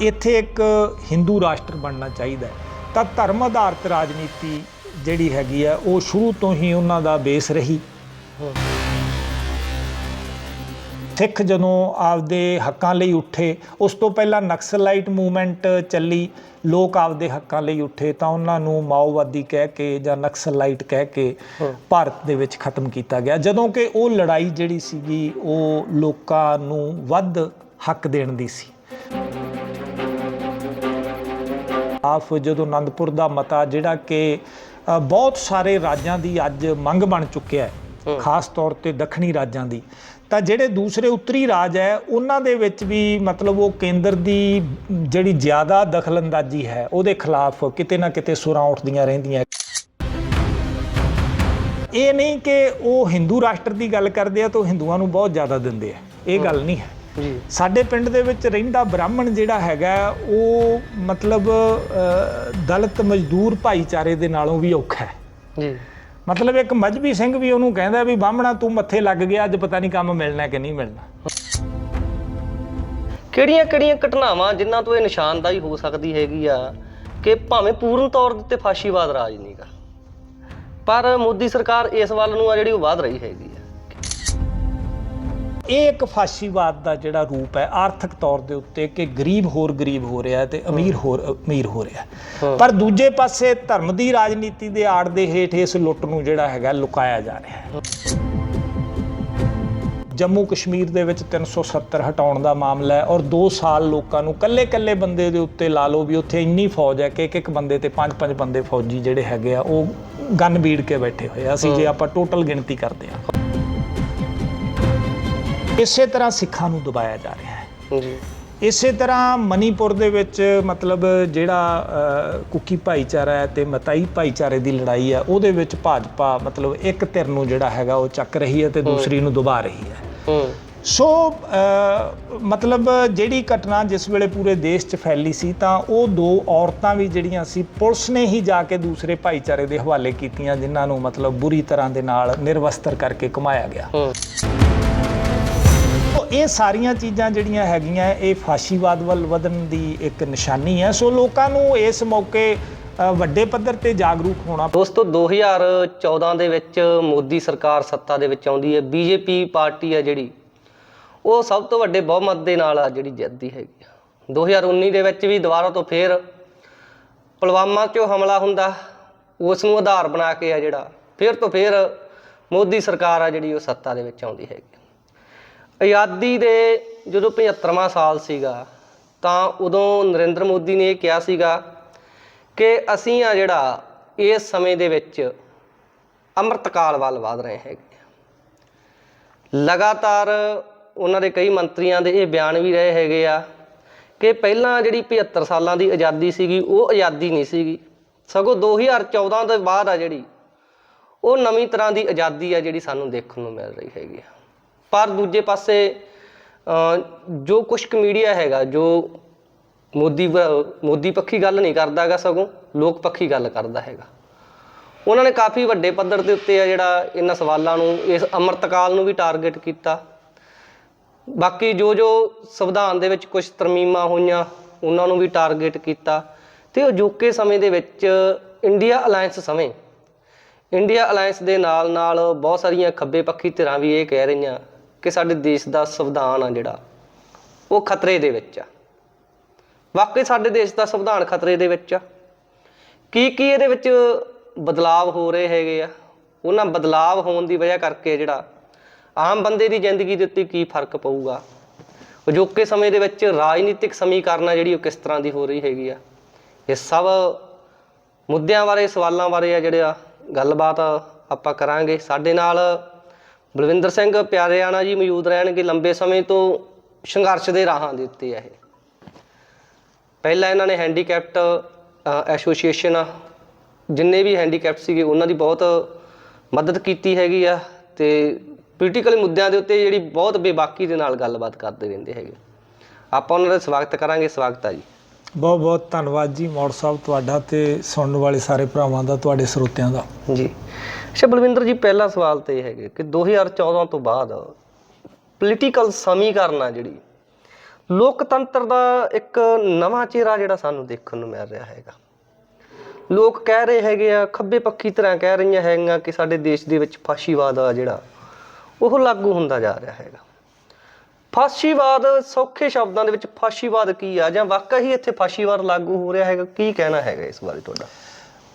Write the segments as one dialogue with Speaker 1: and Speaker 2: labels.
Speaker 1: ਇੱਥੇ ਇੱਕ ਹਿੰਦੂ ਰਾਸ਼ਟਰ ਬਣਨਾ ਚਾਹੀਦਾ ਹੈ। ਤਾਂ ਧਰਮ ਆਧਾਰਿਤ ਰਾਜਨੀਤੀ ਜਿਹੜੀ ਹੈਗੀ ਆ ਉਹ ਸ਼ੁਰੂ ਤੋਂ ਹੀ ਉਹਨਾਂ ਦਾ ਬੇਸ ਰਹੀ। ਸਿੱਖ ਜਦੋਂ ਆਪਦੇ ਹੱਕਾਂ ਲਈ ਉੱਠੇ, ਉਸ ਤੋਂ ਪਹਿਲਾਂ ਨਕਸਲਾਈਟ ਮੂਵਮੈਂਟ ਚੱਲੀ, ਲੋਕ ਆਪਦੇ ਹੱਕਾਂ ਲਈ ਉੱਠੇ, ਤਾਂ ਉਹਨਾਂ ਨੂੰ ਮਾਓਵਾਦੀ ਕਹਿ ਕੇ ਜਾਂ ਨਕਸਲਾਈਟ ਕਹਿ ਕੇ ਭਾਰਤ ਦੇ ਵਿੱਚ ਖਤਮ ਕੀਤਾ ਗਿਆ। ਜਦੋਂ ਕਿ ਉਹ ਲੜਾਈ ਜਿਹੜੀ ਸੀਗੀ, ਉਹ ਲੋਕਾਂ ਨੂੰ ਵੱਧ ਹੱਕ ਦੇਣ ਦੀ ਸੀ। ਆਫ ਜਦੋਂ ਆਨੰਦਪੁਰ ਦਾ ਮਤਾ ਜਿਹੜਾ ਕਿ ਬਹੁਤ ਸਾਰੇ ਰਾਜਾਂ ਦੀ ਅੱਜ ਮੰਗ ਬਣ ਚੁੱਕਿਆ ਹੈ ਖਾਸ ਤੌਰ ਤੇ ਦੱਖਣੀ ਰਾਜਾਂ ਦੀ। ਤਾਂ ਜਿਹੜੇ ਦੂਸਰੇ ਉੱਤਰੀ ਰਾਜ ਹੈ ਉਹਨਾਂ ਦੇ ਵਿੱਚ ਵੀ ਮਤਲਬ ਉਹ ਕੇਂਦਰ ਦੀ ਜਿਹੜੀ ਜ਼ਿਆਦਾ ਦਖਲਅੰਦਾਜ਼ੀ ਹੈ ਉਹਦੇ ਖਿਲਾਫ ਕਿਤੇ ਨਾ ਕਿਤੇ ਸੁਰਾਂ ਉੱਠਦੀਆਂ ਰਹਿੰਦੀਆਂ। ਇਹ ਨਹੀਂ ਕਿ ਉਹ ਹਿੰਦੂ ਰਾਸ਼ਟਰ ਦੀ ਗੱਲ ਕਰਦੇ ਆ ਤਾਂ ਉਹ ਹਿੰਦੂਆਂ ਨੂੰ ਬਹੁਤ ਜ਼ਿਆਦਾ ਦਿੰਦੇ ਆ। ਇਹ ਗੱਲ ਨਹੀਂ ਹੈ।
Speaker 2: ਜੀ।
Speaker 1: ਸਾਡੇ ਪਿੰਡ ਦੇ ਵਿੱਚ ਰਹਿੰਦਾ ਬ੍ਰਾਹਮਣ ਜਿਹੜਾ ਹੈਗਾ ਉਹ ਮਤਲਬ ਦਲਿਤ ਮਜ਼ਦੂਰ ਭਾਈਚਾਰੇ ਦੇ ਨਾਲੋਂ ਵੀ ਔਖਾ ਹੈ।
Speaker 2: ਜੀ।
Speaker 1: ਮਤਲਬ ਇੱਕ ਮਜਬੀ ਸਿੰਘ ਵੀ ਉਹਨੂੰ ਕਹਿੰਦਾ ਵੀ ਬਾਹਮਣਾ ਤੂੰ ਮੱਥੇ ਲੱਗ ਗਿਆ ਅੱਜ ਪਤਾ ਨਹੀਂ ਕੰਮ ਮਿਲਣਾ ਕਿ ਨਹੀਂ ਮਿਲਣਾ।
Speaker 2: ਕਿਹੜੀਆਂ ਕਿਹੜੀਆਂ ਘਟਨਾਵਾਂ ਜਿਨ੍ਹਾਂ ਤੋਂ ਇਹ ਨਿਸ਼ਾਨਦਾਈ ਹੋ ਸਕਦੀ ਹੈਗੀ ਆ ਕਿ ਭਾਵੇਂ ਪੂਰਨ ਤੌਰ ਤੇ ਫਾਸ਼ੀਵਾਦ ਰਾਜ ਨਹੀਂਗਾ ਪਰ ਮੋਦੀ ਸਰਕਾਰ ਇਸ ਵੱਲ ਨੂੰ ਆ ਜਿਹੜੀ ਉਹ ਵਧ ਰਹੀ ਹੈਗੀ ਆ।
Speaker 1: ਇਹ ਇੱਕ ਫਾਸ਼ੀਵਾਦ ਦਾ ਜਿਹੜਾ ਰੂਪ ਹੈ ਆਰਥਿਕ ਤੌਰ ਦੇ ਉੱਤੇ ਕਿ ਗਰੀਬ ਹੋਰ ਗਰੀਬ ਹੋ ਰਿਹਾ ਤੇ ਅਮੀਰ ਹੋਰ ਅਮੀਰ ਹੋ ਰਿਹਾ। ਪਰ ਦੂਜੇ ਪਾਸੇ ਧਰਮ ਦੀ ਰਾਜਨੀਤੀ ਦੇ ਆੜ ਦੇ ਹੇਠ ਇਸ ਲੁੱਟ ਨੂੰ ਜਿਹੜਾ ਹੈਗਾ ਲੁਕਾਇਆ ਜਾ ਰਿਹਾ ਹੈ। ਜੰਮੂ ਕਸ਼ਮੀਰ ਦੇ ਵਿੱਚ 370 ਹਟਾਉਣ ਦਾ ਮਾਮਲਾ ਹੈ ਔਰ 2 ਸਾਲ ਲੋਕਾਂ ਨੂੰ ਕੱਲੇ-ਕੱਲੇ ਬੰਦੇ ਦੇ ਉੱਤੇ ਲਾ ਲਓ ਵੀ ਉੱਥੇ ਇੰਨੀ ਫੌਜ ਹੈ ਕਿ ਇੱਕ ਇੱਕ ਬੰਦੇ ਤੇ ਪੰਜ ਪੰਜ ਬੰਦੇ ਫੌਜੀ ਜਿਹੜੇ ਹੈਗੇ ਆ ਉਹ ਗਨ ਬੀੜ ਕੇ ਬੈਠੇ ਹੋਏ ਆ। ਅਸੀਂ ਜੇ ਆਪਾਂ ਟੋਟਲ ਗਿਣਤੀ ਕਰਦੇ ਆ ਇਸੇ ਤਰ੍ਹਾਂ ਸਿੱਖਾਂ ਨੂੰ ਦਬਾਇਆ ਜਾ ਰਿਹਾ ਹੈ।
Speaker 2: ਜੀ।
Speaker 1: ਇਸੇ ਤਰ੍ਹਾਂ ਮਨੀਪੁਰ ਦੇ ਵਿੱਚ ਮਤਲਬ ਜਿਹੜਾ ਕੁਕੀ ਭਾਈਚਾਰਾ ਹੈ ਤੇ ਮਤਾਈ ਭਾਈਚਾਰੇ ਦੀ ਲੜਾਈ ਹੈ ਉਹਦੇ ਵਿੱਚ ਭਾਜਪਾ ਮਤਲਬ ਇੱਕ ਧਿਰ ਨੂੰ ਜਿਹੜਾ ਹੈਗਾ ਉਹ ਚੱਕ ਰਹੀ ਹੈ ਤੇ ਦੂਸਰੀ ਨੂੰ ਦਬਾ ਰਹੀ ਹੈ। ਸੋ ਮਤਲਬ ਜਿਹੜੀ ਘਟਨਾ ਜਿਸ ਵੇਲੇ ਪੂਰੇ ਦੇਸ਼ 'ਚ ਫੈਲੀ ਸੀ ਤਾਂ ਉਹ ਦੋ ਔਰਤਾਂ ਵੀ ਜਿਹੜੀਆਂ ਸੀ ਪੁਲਿਸ ਨੇ ਹੀ ਜਾ ਕੇ ਦੂਸਰੇ ਭਾਈਚਾਰੇ ਦੇ ਹਵਾਲੇ ਕੀਤੀਆਂ ਜਿਨ੍ਹਾਂ ਨੂੰ ਮਤਲਬ ਬੁਰੀ ਤਰ੍ਹਾਂ ਦੇ ਨਾਲ ਨਿਰਵਸਤਰ ਕਰਕੇ ਘੁਮਾਇਆ ਗਿਆ। ਇਹ ਸਾਰੀਆਂ ਚੀਜ਼ਾਂ ਜਿਹੜੀਆਂ ਹੈਗੀਆਂ, ਇਹ ਫਾਸ਼ੀਵਾਦ ਵੱਲ ਵਧਣ ਦੀ ਇੱਕ ਨਿਸ਼ਾਨੀ ਹੈ। ਸੋ ਲੋਕਾਂ ਨੂੰ ਇਸ ਮੌਕੇ ਵੱਡੇ ਪੱਧਰ ਤੇ ਜਾਗਰੂਕ ਹੋਣਾ
Speaker 2: ਦੋਸਤੋ 2014 ਦੇ ਵਿੱਚ ਮੋਦੀ ਸਰਕਾਰ ਸੱਤਾ ਦੇ ਵਿੱਚ ਆਉਂਦੀ ਹੈ। ਬੀਜੇਪੀ ਪਾਰਟੀ ਹੈ ਜਿਹੜੀ, ਉਹ ਸਭ ਤੋਂ ਵੱਡੇ ਬਹੁਮਤ ਦੇ ਨਾਲ ਆ ਜਿਹੜੀ ਜਿੱਤਦੀ ਹੈਗੀ ਆ। 2019 ਦੇ ਵਿੱਚ ਵੀ ਦੁਬਾਰਾ ਤੋਂ ਫੇਰ ਪੁਲਵਾਮਾ 'ਚੋਂ ਹਮਲਾ ਹੁੰਦਾ, ਉਸ ਨੂੰ ਆਧਾਰ ਬਣਾ ਕੇ ਆ ਜਿਹੜਾ, ਫਿਰ ਤੋਂ ਫਿਰ ਮੋਦੀ ਸਰਕਾਰ ਆ ਜਿਹੜੀ ਉਹ ਸੱਤਾ ਦੇ ਵਿੱਚ ਆਉਂਦੀ ਹੈਗੀ ਆਜ਼ਾਦੀ ਦੇ ਜਦੋਂ 75ਵਾਂ ਸਾਲ ਸੀਗਾ, ਤਾਂ ਉਦੋਂ ਨਰਿੰਦਰ ਮੋਦੀ ਨੇ ਇਹ ਕਿਹਾ ਸੀਗਾ ਕਿ ਅਸੀਂ ਆ ਜਿਹੜਾ ਇਸ ਸਮੇਂ ਦੇ ਵਿੱਚ ਅੰਮ੍ਰਿਤਕਾਲ ਵੱਲ ਵਧ ਰਹੇ ਹੈਗੇ ਲਗਾਤਾਰ ਉਹਨਾਂ ਦੇ ਕਈ ਮੰਤਰੀਆਂ ਦੇ ਇਹ ਬਿਆਨ ਵੀ ਰਹੇ ਹੈਗੇ ਆ ਕਿ ਪਹਿਲਾਂ ਜਿਹੜੀ 75 ਸਾਲਾਂ ਦੀ ਆਜ਼ਾਦੀ ਸੀਗੀ, ਉਹ ਆਜ਼ਾਦੀ ਨਹੀਂ ਸੀਗੀ। ਸਗੋਂ 2014 ਤੋਂ ਬਾਅਦ ਆ ਜਿਹੜੀ, ਉਹ ਨਵੀਂ ਤਰ੍ਹਾਂ ਦੀ ਆਜ਼ਾਦੀ ਆ ਜਿਹੜੀ ਸਾਨੂੰ ਦੇਖਣ ਨੂੰ ਮਿਲ ਰਹੀ ਹੈਗੀ ਆ। ਪਰ ਦੂਜੇ ਪਾਸੇ ਜੋ ਕੁਝ ਕੁ ਮੀਡੀਆ ਹੈਗਾ, ਜੋ ਮੋਦੀ ਵ- ਮੋਦੀ ਪੱਖੀ ਗੱਲ ਨਹੀਂ ਕਰਦਾ ਹੈਗਾ ਸਗੋਂ, ਲੋਕ ਪੱਖੀ ਗੱਲ ਕਰਦਾ ਹੈਗਾ। ਉਹਨਾਂ ਨੇ ਕਾਫੀ ਵੱਡੇ ਪੱਧਰ ਦੇ ਉੱਤੇ ਆ ਜਿਹੜਾ ਇਹਨਾਂ ਸਵਾਲਾਂ ਨੂੰ, ਇਸ ਅਮਰਤਕਾਲ ਨੂੰ ਵੀ ਟਾਰਗੇਟ ਕੀਤਾ। ਬਾਕੀ ਜੋ ਜੋ ਸੰਵਿਧਾਨ ਦੇ ਵਿੱਚ ਕੁਝ ਤਰਮੀਮਾਂ ਹੋਈਆਂ, ਉਹਨਾਂ ਨੂੰ ਵੀ ਟਾਰਗੇਟ ਕੀਤਾ। ਤੇ ਅਜੋਕੇ ਸਮੇਂ ਦੇ ਵਿੱਚ ਇੰਡੀਆ ਅਲਾਈਅੰਸ ਸਮੇਂ ਇੰਡੀਆ ਅਲਾਈਅੰਸ ਦੇ ਨਾਲ ਨਾਲ ਬਹੁਤ ਸਾਰੀਆਂ ਖੱਬੇ ਪੱਖੀ ਧਿਰਾਂ ਵੀ ਇਹ ਕਹਿ ਰਹੀਆਂ ਕਿ ਸਾਡੇ ਦੇਸ਼ ਦਾ ਸੰਵਿਧਾਨ ਆ ਜਿਹੜਾ, ਉਹ ਖਤਰੇ ਦੇ ਵਿੱਚ ਆ। ਵਾਕਈ ਸਾਡੇ ਦੇਸ਼ ਦਾ ਸੰਵਿਧਾਨ ਖਤਰੇ ਦੇ ਵਿੱਚ ਆ। ਕੀ ਕੀ ਇਹਦੇ ਵਿੱਚ ਬਦਲਾਵ ਹੋ ਰਹੇ ਹੈਗੇ ਆ? ਉਹਨਾਂ ਬਦਲਾਵ ਹੋਣ ਦੀ ਵਜ੍ਹਾ ਕਰਕੇ ਜਿਹੜਾ ਆਮ ਬੰਦੇ ਦੀ ਜ਼ਿੰਦਗੀ ਦੇ ਉੱਤੇ ਕੀ ਫ਼ਰਕ ਪਊਗਾ? ਅਜੋਕੇ ਸਮੇਂ ਦੇ ਵਿੱਚ ਰਾਜਨੀਤਿਕ ਸਮੀਕਰਨ ਆ ਜਿਹੜੀ ਉਹ ਕਿਸ ਤਰ੍ਹਾਂ ਦੀ ਹੋ ਰਹੀ ਹੈਗੀ ਆ? ਇਹ ਸਭ ਮੁੱਦਿਆਂ ਬਾਰੇ, ਸਵਾਲਾਂ ਬਾਰੇ ਆ ਜਿਹੜੇ ਆ, ਗੱਲਬਾਤ ਆਪਾਂ ਕਰਾਂਗੇ। ਸਾਡੇ ਨਾਲ ਬਲਵਿੰਦਰ ਸਿੰਘ ਪਿਆਰਿਆਣਾ ਜੀ ਮੌਜੂਦ ਰਹਿਣਗੇ ਲੰਬੇ ਸਮੇਂ ਤੋਂ ਸੰਘਰਸ਼ ਦੇ ਰਾਹਾਂ ਦੇ ਉੱਤੇ ਆ ਇਹ। ਪਹਿਲਾਂ ਇਹਨਾਂ ਨੇ ਹੈਂਡੀਕੈਪਟ ਐਸੋਸੀਏਸ਼ਨ ਆ ਜਿੰਨੇ ਵੀ ਹੈਂਡੀਕੈਪਟ ਸੀਗੇ ਉਹਨਾਂ ਦੀ ਬਹੁਤ ਮਦਦ ਕੀਤੀ ਹੈਗੀ ਆ ਤੇ ਪੋਲੀਟੀਕਲ ਮੁੱਦਿਆਂ ਦੇ ਉੱਤੇ ਜਿਹੜੀ ਬਹੁਤ ਬੇਬਾਕੀ ਦੇ ਨਾਲ ਗੱਲਬਾਤ ਕਰਦੇ ਰਹਿੰਦੇ ਹੈਗੇ। ਆਪਾਂ ਉਹਨਾਂ ਦਾ ਸਵਾਗਤ ਕਰਾਂਗੇ ਸਵਾਗਤ ਆ ਜੀ।
Speaker 1: ਬਹੁਤ ਬਹੁਤ ਧੰਨਵਾਦ ਜੀ ਮੌੜ ਸਾਹਿਬ ਤੁਹਾਡਾ ਤੇ ਸੁਣਨ ਵਾਲੇ ਸਾਰੇ ਭਰਾਵਾਂ ਦਾ ਤੁਹਾਡੇ ਸਰੋਤਿਆਂ ਦਾ।
Speaker 2: ਜੀ। ਅੱਛਾ, ਬਲਵਿੰਦਰ ਜੀ, ਪਹਿਲਾ ਸਵਾਲ ਤੇ ਇਹ ਹੈਗੇ ਕਿ 2014 ਤੋਂ ਬਾਅਦ ਪੋਲੀਟੀਕਲ ਸਮੀਕਰਨ ਆ ਜਿਹੜੀ, ਲੋਕਤੰਤਰ ਦਾ ਇੱਕ ਨਵਾਂ ਚਿਹਰਾ ਜਿਹੜਾ ਸਾਨੂੰ ਦੇਖਣ ਨੂੰ ਮਿਲ ਰਿਹਾ ਹੈਗਾ। ਲੋਕ ਕਹਿ ਰਹੇ ਹੈਗੇ ਆ, ਖੱਬੇ ਪੱਖੀ ਤਰ੍ਹਾਂ ਕਹਿ ਰਹੀਆਂ ਹੈਗੀਆਂ ਕਿ ਸਾਡੇ ਦੇਸ਼ ਦੇ ਵਿੱਚ ਫਾਸ਼ੀਵਾਦ ਆ ਜਿਹੜਾ, ਉਹ ਲਾਗੂ ਹੁੰਦਾ ਜਾ ਰਿਹਾ ਹੈਗਾ। ਫਾਸ਼ੀਵਾਦ ਸੌਖੇ ਸ਼ਬਦਾਂ ਦੇ ਵਿੱਚ ਫਾਸ਼ੀਵਾਦ ਕੀ ਆ? ਜਾਂ ਵਾਕਈ ਹੀ ਇੱਥੇ ਫਾਸ਼ੀਵਾਦ ਲਾਗੂ ਹੋ ਰਿਹਾ ਹੈਗਾ? ਕੀ ਕਹਿਣਾ ਹੈਗਾ ਇਸ ਬਾਰੇ ਤੁਹਾਡਾ?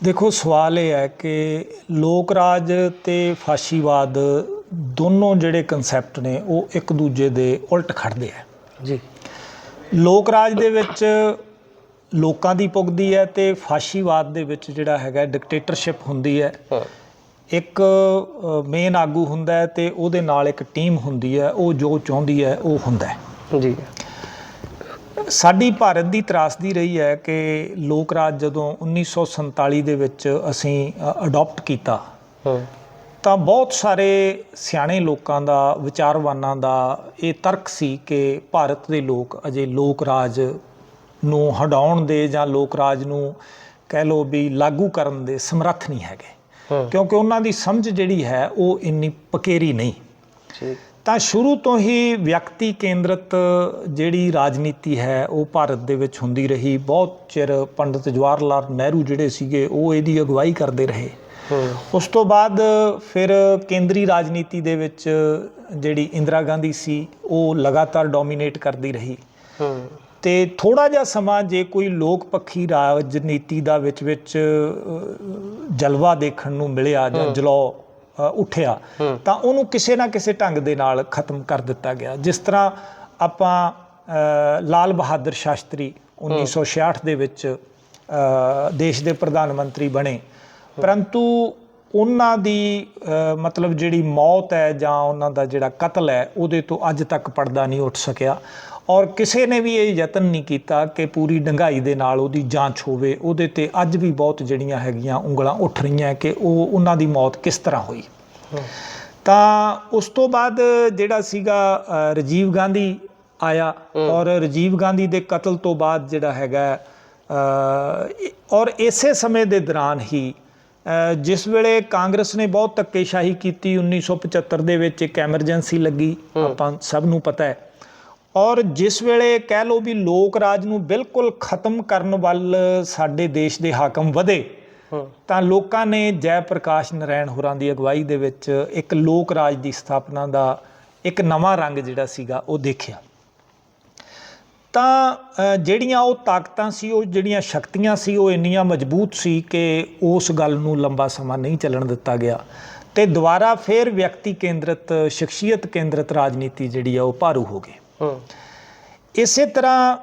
Speaker 1: ਦੇਖੋ ਸਵਾਲ ਇਹ ਹੈ ਕਿ ਲੋਕ ਰਾਜ ਤੇ ਫਾਸ਼ੀਵਾਦ ਦੋਨੋਂ ਜਿਹੜੇ ਕਨਸੈਪਟ ਨੇ ਉਹ ਇੱਕ ਦੂਜੇ ਦੇ ਉਲਟ ਖੜਦੇ ਆ।
Speaker 2: ਜੀ।
Speaker 1: ਲੋਕ ਰਾਜ ਦੇ ਵਿੱਚ ਲੋਕਾਂ ਦੀ ਪੁੱਗਦੀ ਹੈ ਤੇ ਫਾਸ਼ੀਵਾਦ ਦੇ ਵਿੱਚ ਜਿਹੜਾ ਹੈਗਾ ਡਿਕਟੇਟਰਸ਼ਿਪ ਹੁੰਦੀ ਹੈ। ਇੱਕ ਮੇਨ ਆਗੂ ਹੁੰਦਾ ਹੈ ਤੇ ਉਹਦੇ ਨਾਲ ਇੱਕ ਟੀਮ ਹੁੰਦੀ ਹੈ ਉਹ ਜੋ ਚਾਹੁੰਦੀ ਹੈ ਉਹ ਹੁੰਦਾ ਹੈ।
Speaker 2: ਜੀ।
Speaker 1: ਸਾਡੀ ਭਾਰਤ ਦੀ ਤਰਾਸਦੀ ਰਹੀ ਹੈ ਕਿ ਲੋਕ ਰਾਜ ਜਦੋਂ 1947 ਦੇ ਵਿੱਚ ਅਸੀਂ ਅਡਾਪਟ ਕੀਤਾ ਤਾਂ ਬਹੁਤ ਸਾਰੇ ਸਿਆਣੇ ਲੋਕਾਂ ਦਾ ਵਿਚਾਰਵਾਨਾਂ ਦਾ ਇਹ ਤਰਕ ਸੀ ਕਿ ਭਾਰਤ ਦੇ ਲੋਕ ਅਜੇ ਲੋਕ ਰਾਜ ਨੂੰ ਹਟਾਉਣ ਦੇ ਜਾਂ ਲੋਕ ਰਾਜ ਨੂੰ ਕਹਿ ਲੋ ਵੀ ਲਾਗੂ ਕਰਨ ਦੇ ਸਮਰੱਥ ਨਹੀਂ ਹੈਗੇ। ਕਿਉਂਕਿ ਉਹਨਾਂ ਦੀ ਸਮਝ ਜਿਹੜੀ ਹੈ ਉਹ ਇੰਨੀ ਪਕੇਰੀ ਨਹੀਂ।
Speaker 2: ਠੀਕ।
Speaker 1: ਤਾਂ ਸ਼ੁਰੂ ਤੋਂ ਹੀ ਵਿਅਕਤੀ ਕੇਂਦਰਿਤ ਜਿਹੜੀ ਰਾਜਨੀਤੀ ਹੈ ਉਹ ਭਾਰਤ ਦੇ ਵਿੱਚ ਹੁੰਦੀ ਰਹੀ। ਬਹੁਤ ਚਿਰ ਪੰਡਿਤ ਜਵਾਹਰ ਲਾਲ ਨਹਿਰੂ ਜਿਹੜੇ ਸੀਗੇ ਉਹ ਇਹਦੀ ਅਗਵਾਈ ਕਰਦੇ ਰਹੇ। ਉਸ ਤੋਂ ਬਾਅਦ ਫਿਰ ਕੇਂਦਰੀ ਰਾਜਨੀਤੀ ਦੇ ਵਿੱਚ ਜਿਹੜੀ ਇੰਦਰਾ ਗਾਂਧੀ ਸੀ ਉਹ ਲਗਾਤਾਰ ਡੋਮੀਨੇਟ ਕਰਦੀ ਰਹੀ। ਤੇ ਥੋੜਾ ਜਿਹਾ ਸਮਾਂ ਜੇ ਕੋਈ ਲੋਕ ਪੱਖੀ ਰਾਜਨੀਤੀ ਦਾ ਵਿੱਚ ਵਿੱਚ ਜਲਵਾ ਦੇਖਣ ਨੂੰ ਮਿਲਿਆ ਜਾਂ ਜਲੌ ਉੱਠਿਆ, ਤਾਂ ਉਹਨੂੰ ਕਿਸੇ ਨਾ ਕਿਸੇ ਢੰਗ ਦੇ ਨਾਲ ਖਤਮ ਕਰ ਦਿੱਤਾ ਗਿਆ। ਜਿਸ ਤਰ੍ਹਾਂ ਆਪਾਂ ਲਾਲ ਬਹਾਦਰ ਸ਼ਾਸਤਰੀ 1966 ਦੇ ਵਿੱਚ ਦੇਸ਼ ਦੇ ਪ੍ਰਧਾਨ ਮੰਤਰੀ ਬਣੇ। ਪਰੰਤੂ ਉਹਨਾਂ ਦੀ ਮਤਲਬ ਜਿਹੜੀ ਮੌਤ ਹੈ ਜਾਂ ਉਹਨਾਂ ਦਾ ਜਿਹੜਾ ਕਤਲ ਹੈ, ਉਹਦੇ ਤੋਂ ਅੱਜ ਤੱਕ ਪਰਦਾ ਨਹੀਂ ਉੱਠ ਸਕਿਆ। ਔਰ ਕਿਸੇ ਨੇ ਵੀ ਇਹ ਯਤਨ ਨਹੀਂ ਕੀਤਾ ਕਿ ਪੂਰੀ ਡੰਗਾਈ ਦੇ ਨਾਲ ਉਹਦੀ ਜਾਂਚ ਹੋਵੇ ਉਹਦੇ ਤੇ ਅੱਜ ਵੀ ਬਹੁਤ ਜਿਹੜੀਆਂ ਹੈਗੀਆਂ ਉਂਗਲਾਂ ਉੱਠ ਰਹੀਆਂ ਕਿ ਉਹ ਉਹਨਾਂ ਦੀ ਮੌਤ ਕਿਸ ਤਰ੍ਹਾਂ ਹੋਈ। ਤਾਂ ਉਸ ਤੋਂ ਬਾਅਦ ਜਿਹੜਾ ਸੀਗਾ ਰਾਜੀਵ ਗਾਂਧੀ ਆਇਆ ਔਰ ਰਾਜੀਵ ਗਾਂਧੀ ਦੇ ਕਤਲ ਤੋਂ ਬਾਅਦ ਜਿਹੜਾ ਹੈਗਾ ਔਰ ਇਸੇ ਸਮੇਂ ਦੇ ਦੌਰਾਨ ਹੀ ਜਿਸ ਵੇਲੇ ਕਾਂਗਰਸ ਨੇ ਬਹੁਤ ਧੱਕੇਸ਼ਾਹੀ ਕੀਤੀ 1975 ਦੇ ਵਿੱਚ ਇੱਕ ਐਮਰਜੈਂਸੀ ਲੱਗੀ ਆਪਾਂ ਸਭ ਨੂੰ ਪਤਾ ਹੈ ਔਰ ਜਿਸ ਵੇਲੇ ਕਹਿ ਲਓ ਵੀ ਲੋਕ ਰਾਜ ਨੂੰ ਬਿਲਕੁਲ ਖਤਮ ਕਰਨ ਵੱਲ ਸਾਡੇ ਦੇਸ਼ ਦੇ ਹਾਕਮ ਵਧੇ ਤਾਂ ਲੋਕਾਂ ਨੇ ਜੈ ਪ੍ਰਕਾਸ਼ ਨਰਾਇਣ ਹੋਰਾਂ ਦੀ ਅਗਵਾਈ ਦੇ ਵਿੱਚ ਇੱਕ ਲੋਕ ਰਾਜ ਦੀ ਸਥਾਪਨਾ ਦਾ ਇੱਕ ਨਵਾਂ ਰੰਗ ਜਿਹੜਾ ਸੀਗਾ ਉਹ ਦੇਖਿਆ। ਤਾਂ ਜਿਹੜੀਆਂ ਉਹ ਤਾਕਤਾਂ ਸੀ ਉਹ ਜਿਹੜੀਆਂ ਸ਼ਕਤੀਆਂ ਸੀ ਉਹ ਇੰਨੀਆਂ ਮਜ਼ਬੂਤ ਸੀ ਕਿ ਉਸ ਗੱਲ ਨੂੰ ਲੰਬਾ ਸਮਾਂ ਨਹੀਂ ਚੱਲਣ ਦਿੱਤਾ ਗਿਆ। ਤੇ ਦੁਬਾਰਾ ਫਿਰ ਵਿਅਕਤੀ ਕੇਂਦਰਿਤ ਸ਼ਖਸੀਅਤ ਕੇਂਦਰਿਤ ਰਾਜਨੀਤੀ ਜਿਹੜੀ ਆ ਉਹ ਭਾਰੂ ਹੋ ਗਈ। ਇਸੇ ਤਰ੍ਹਾਂ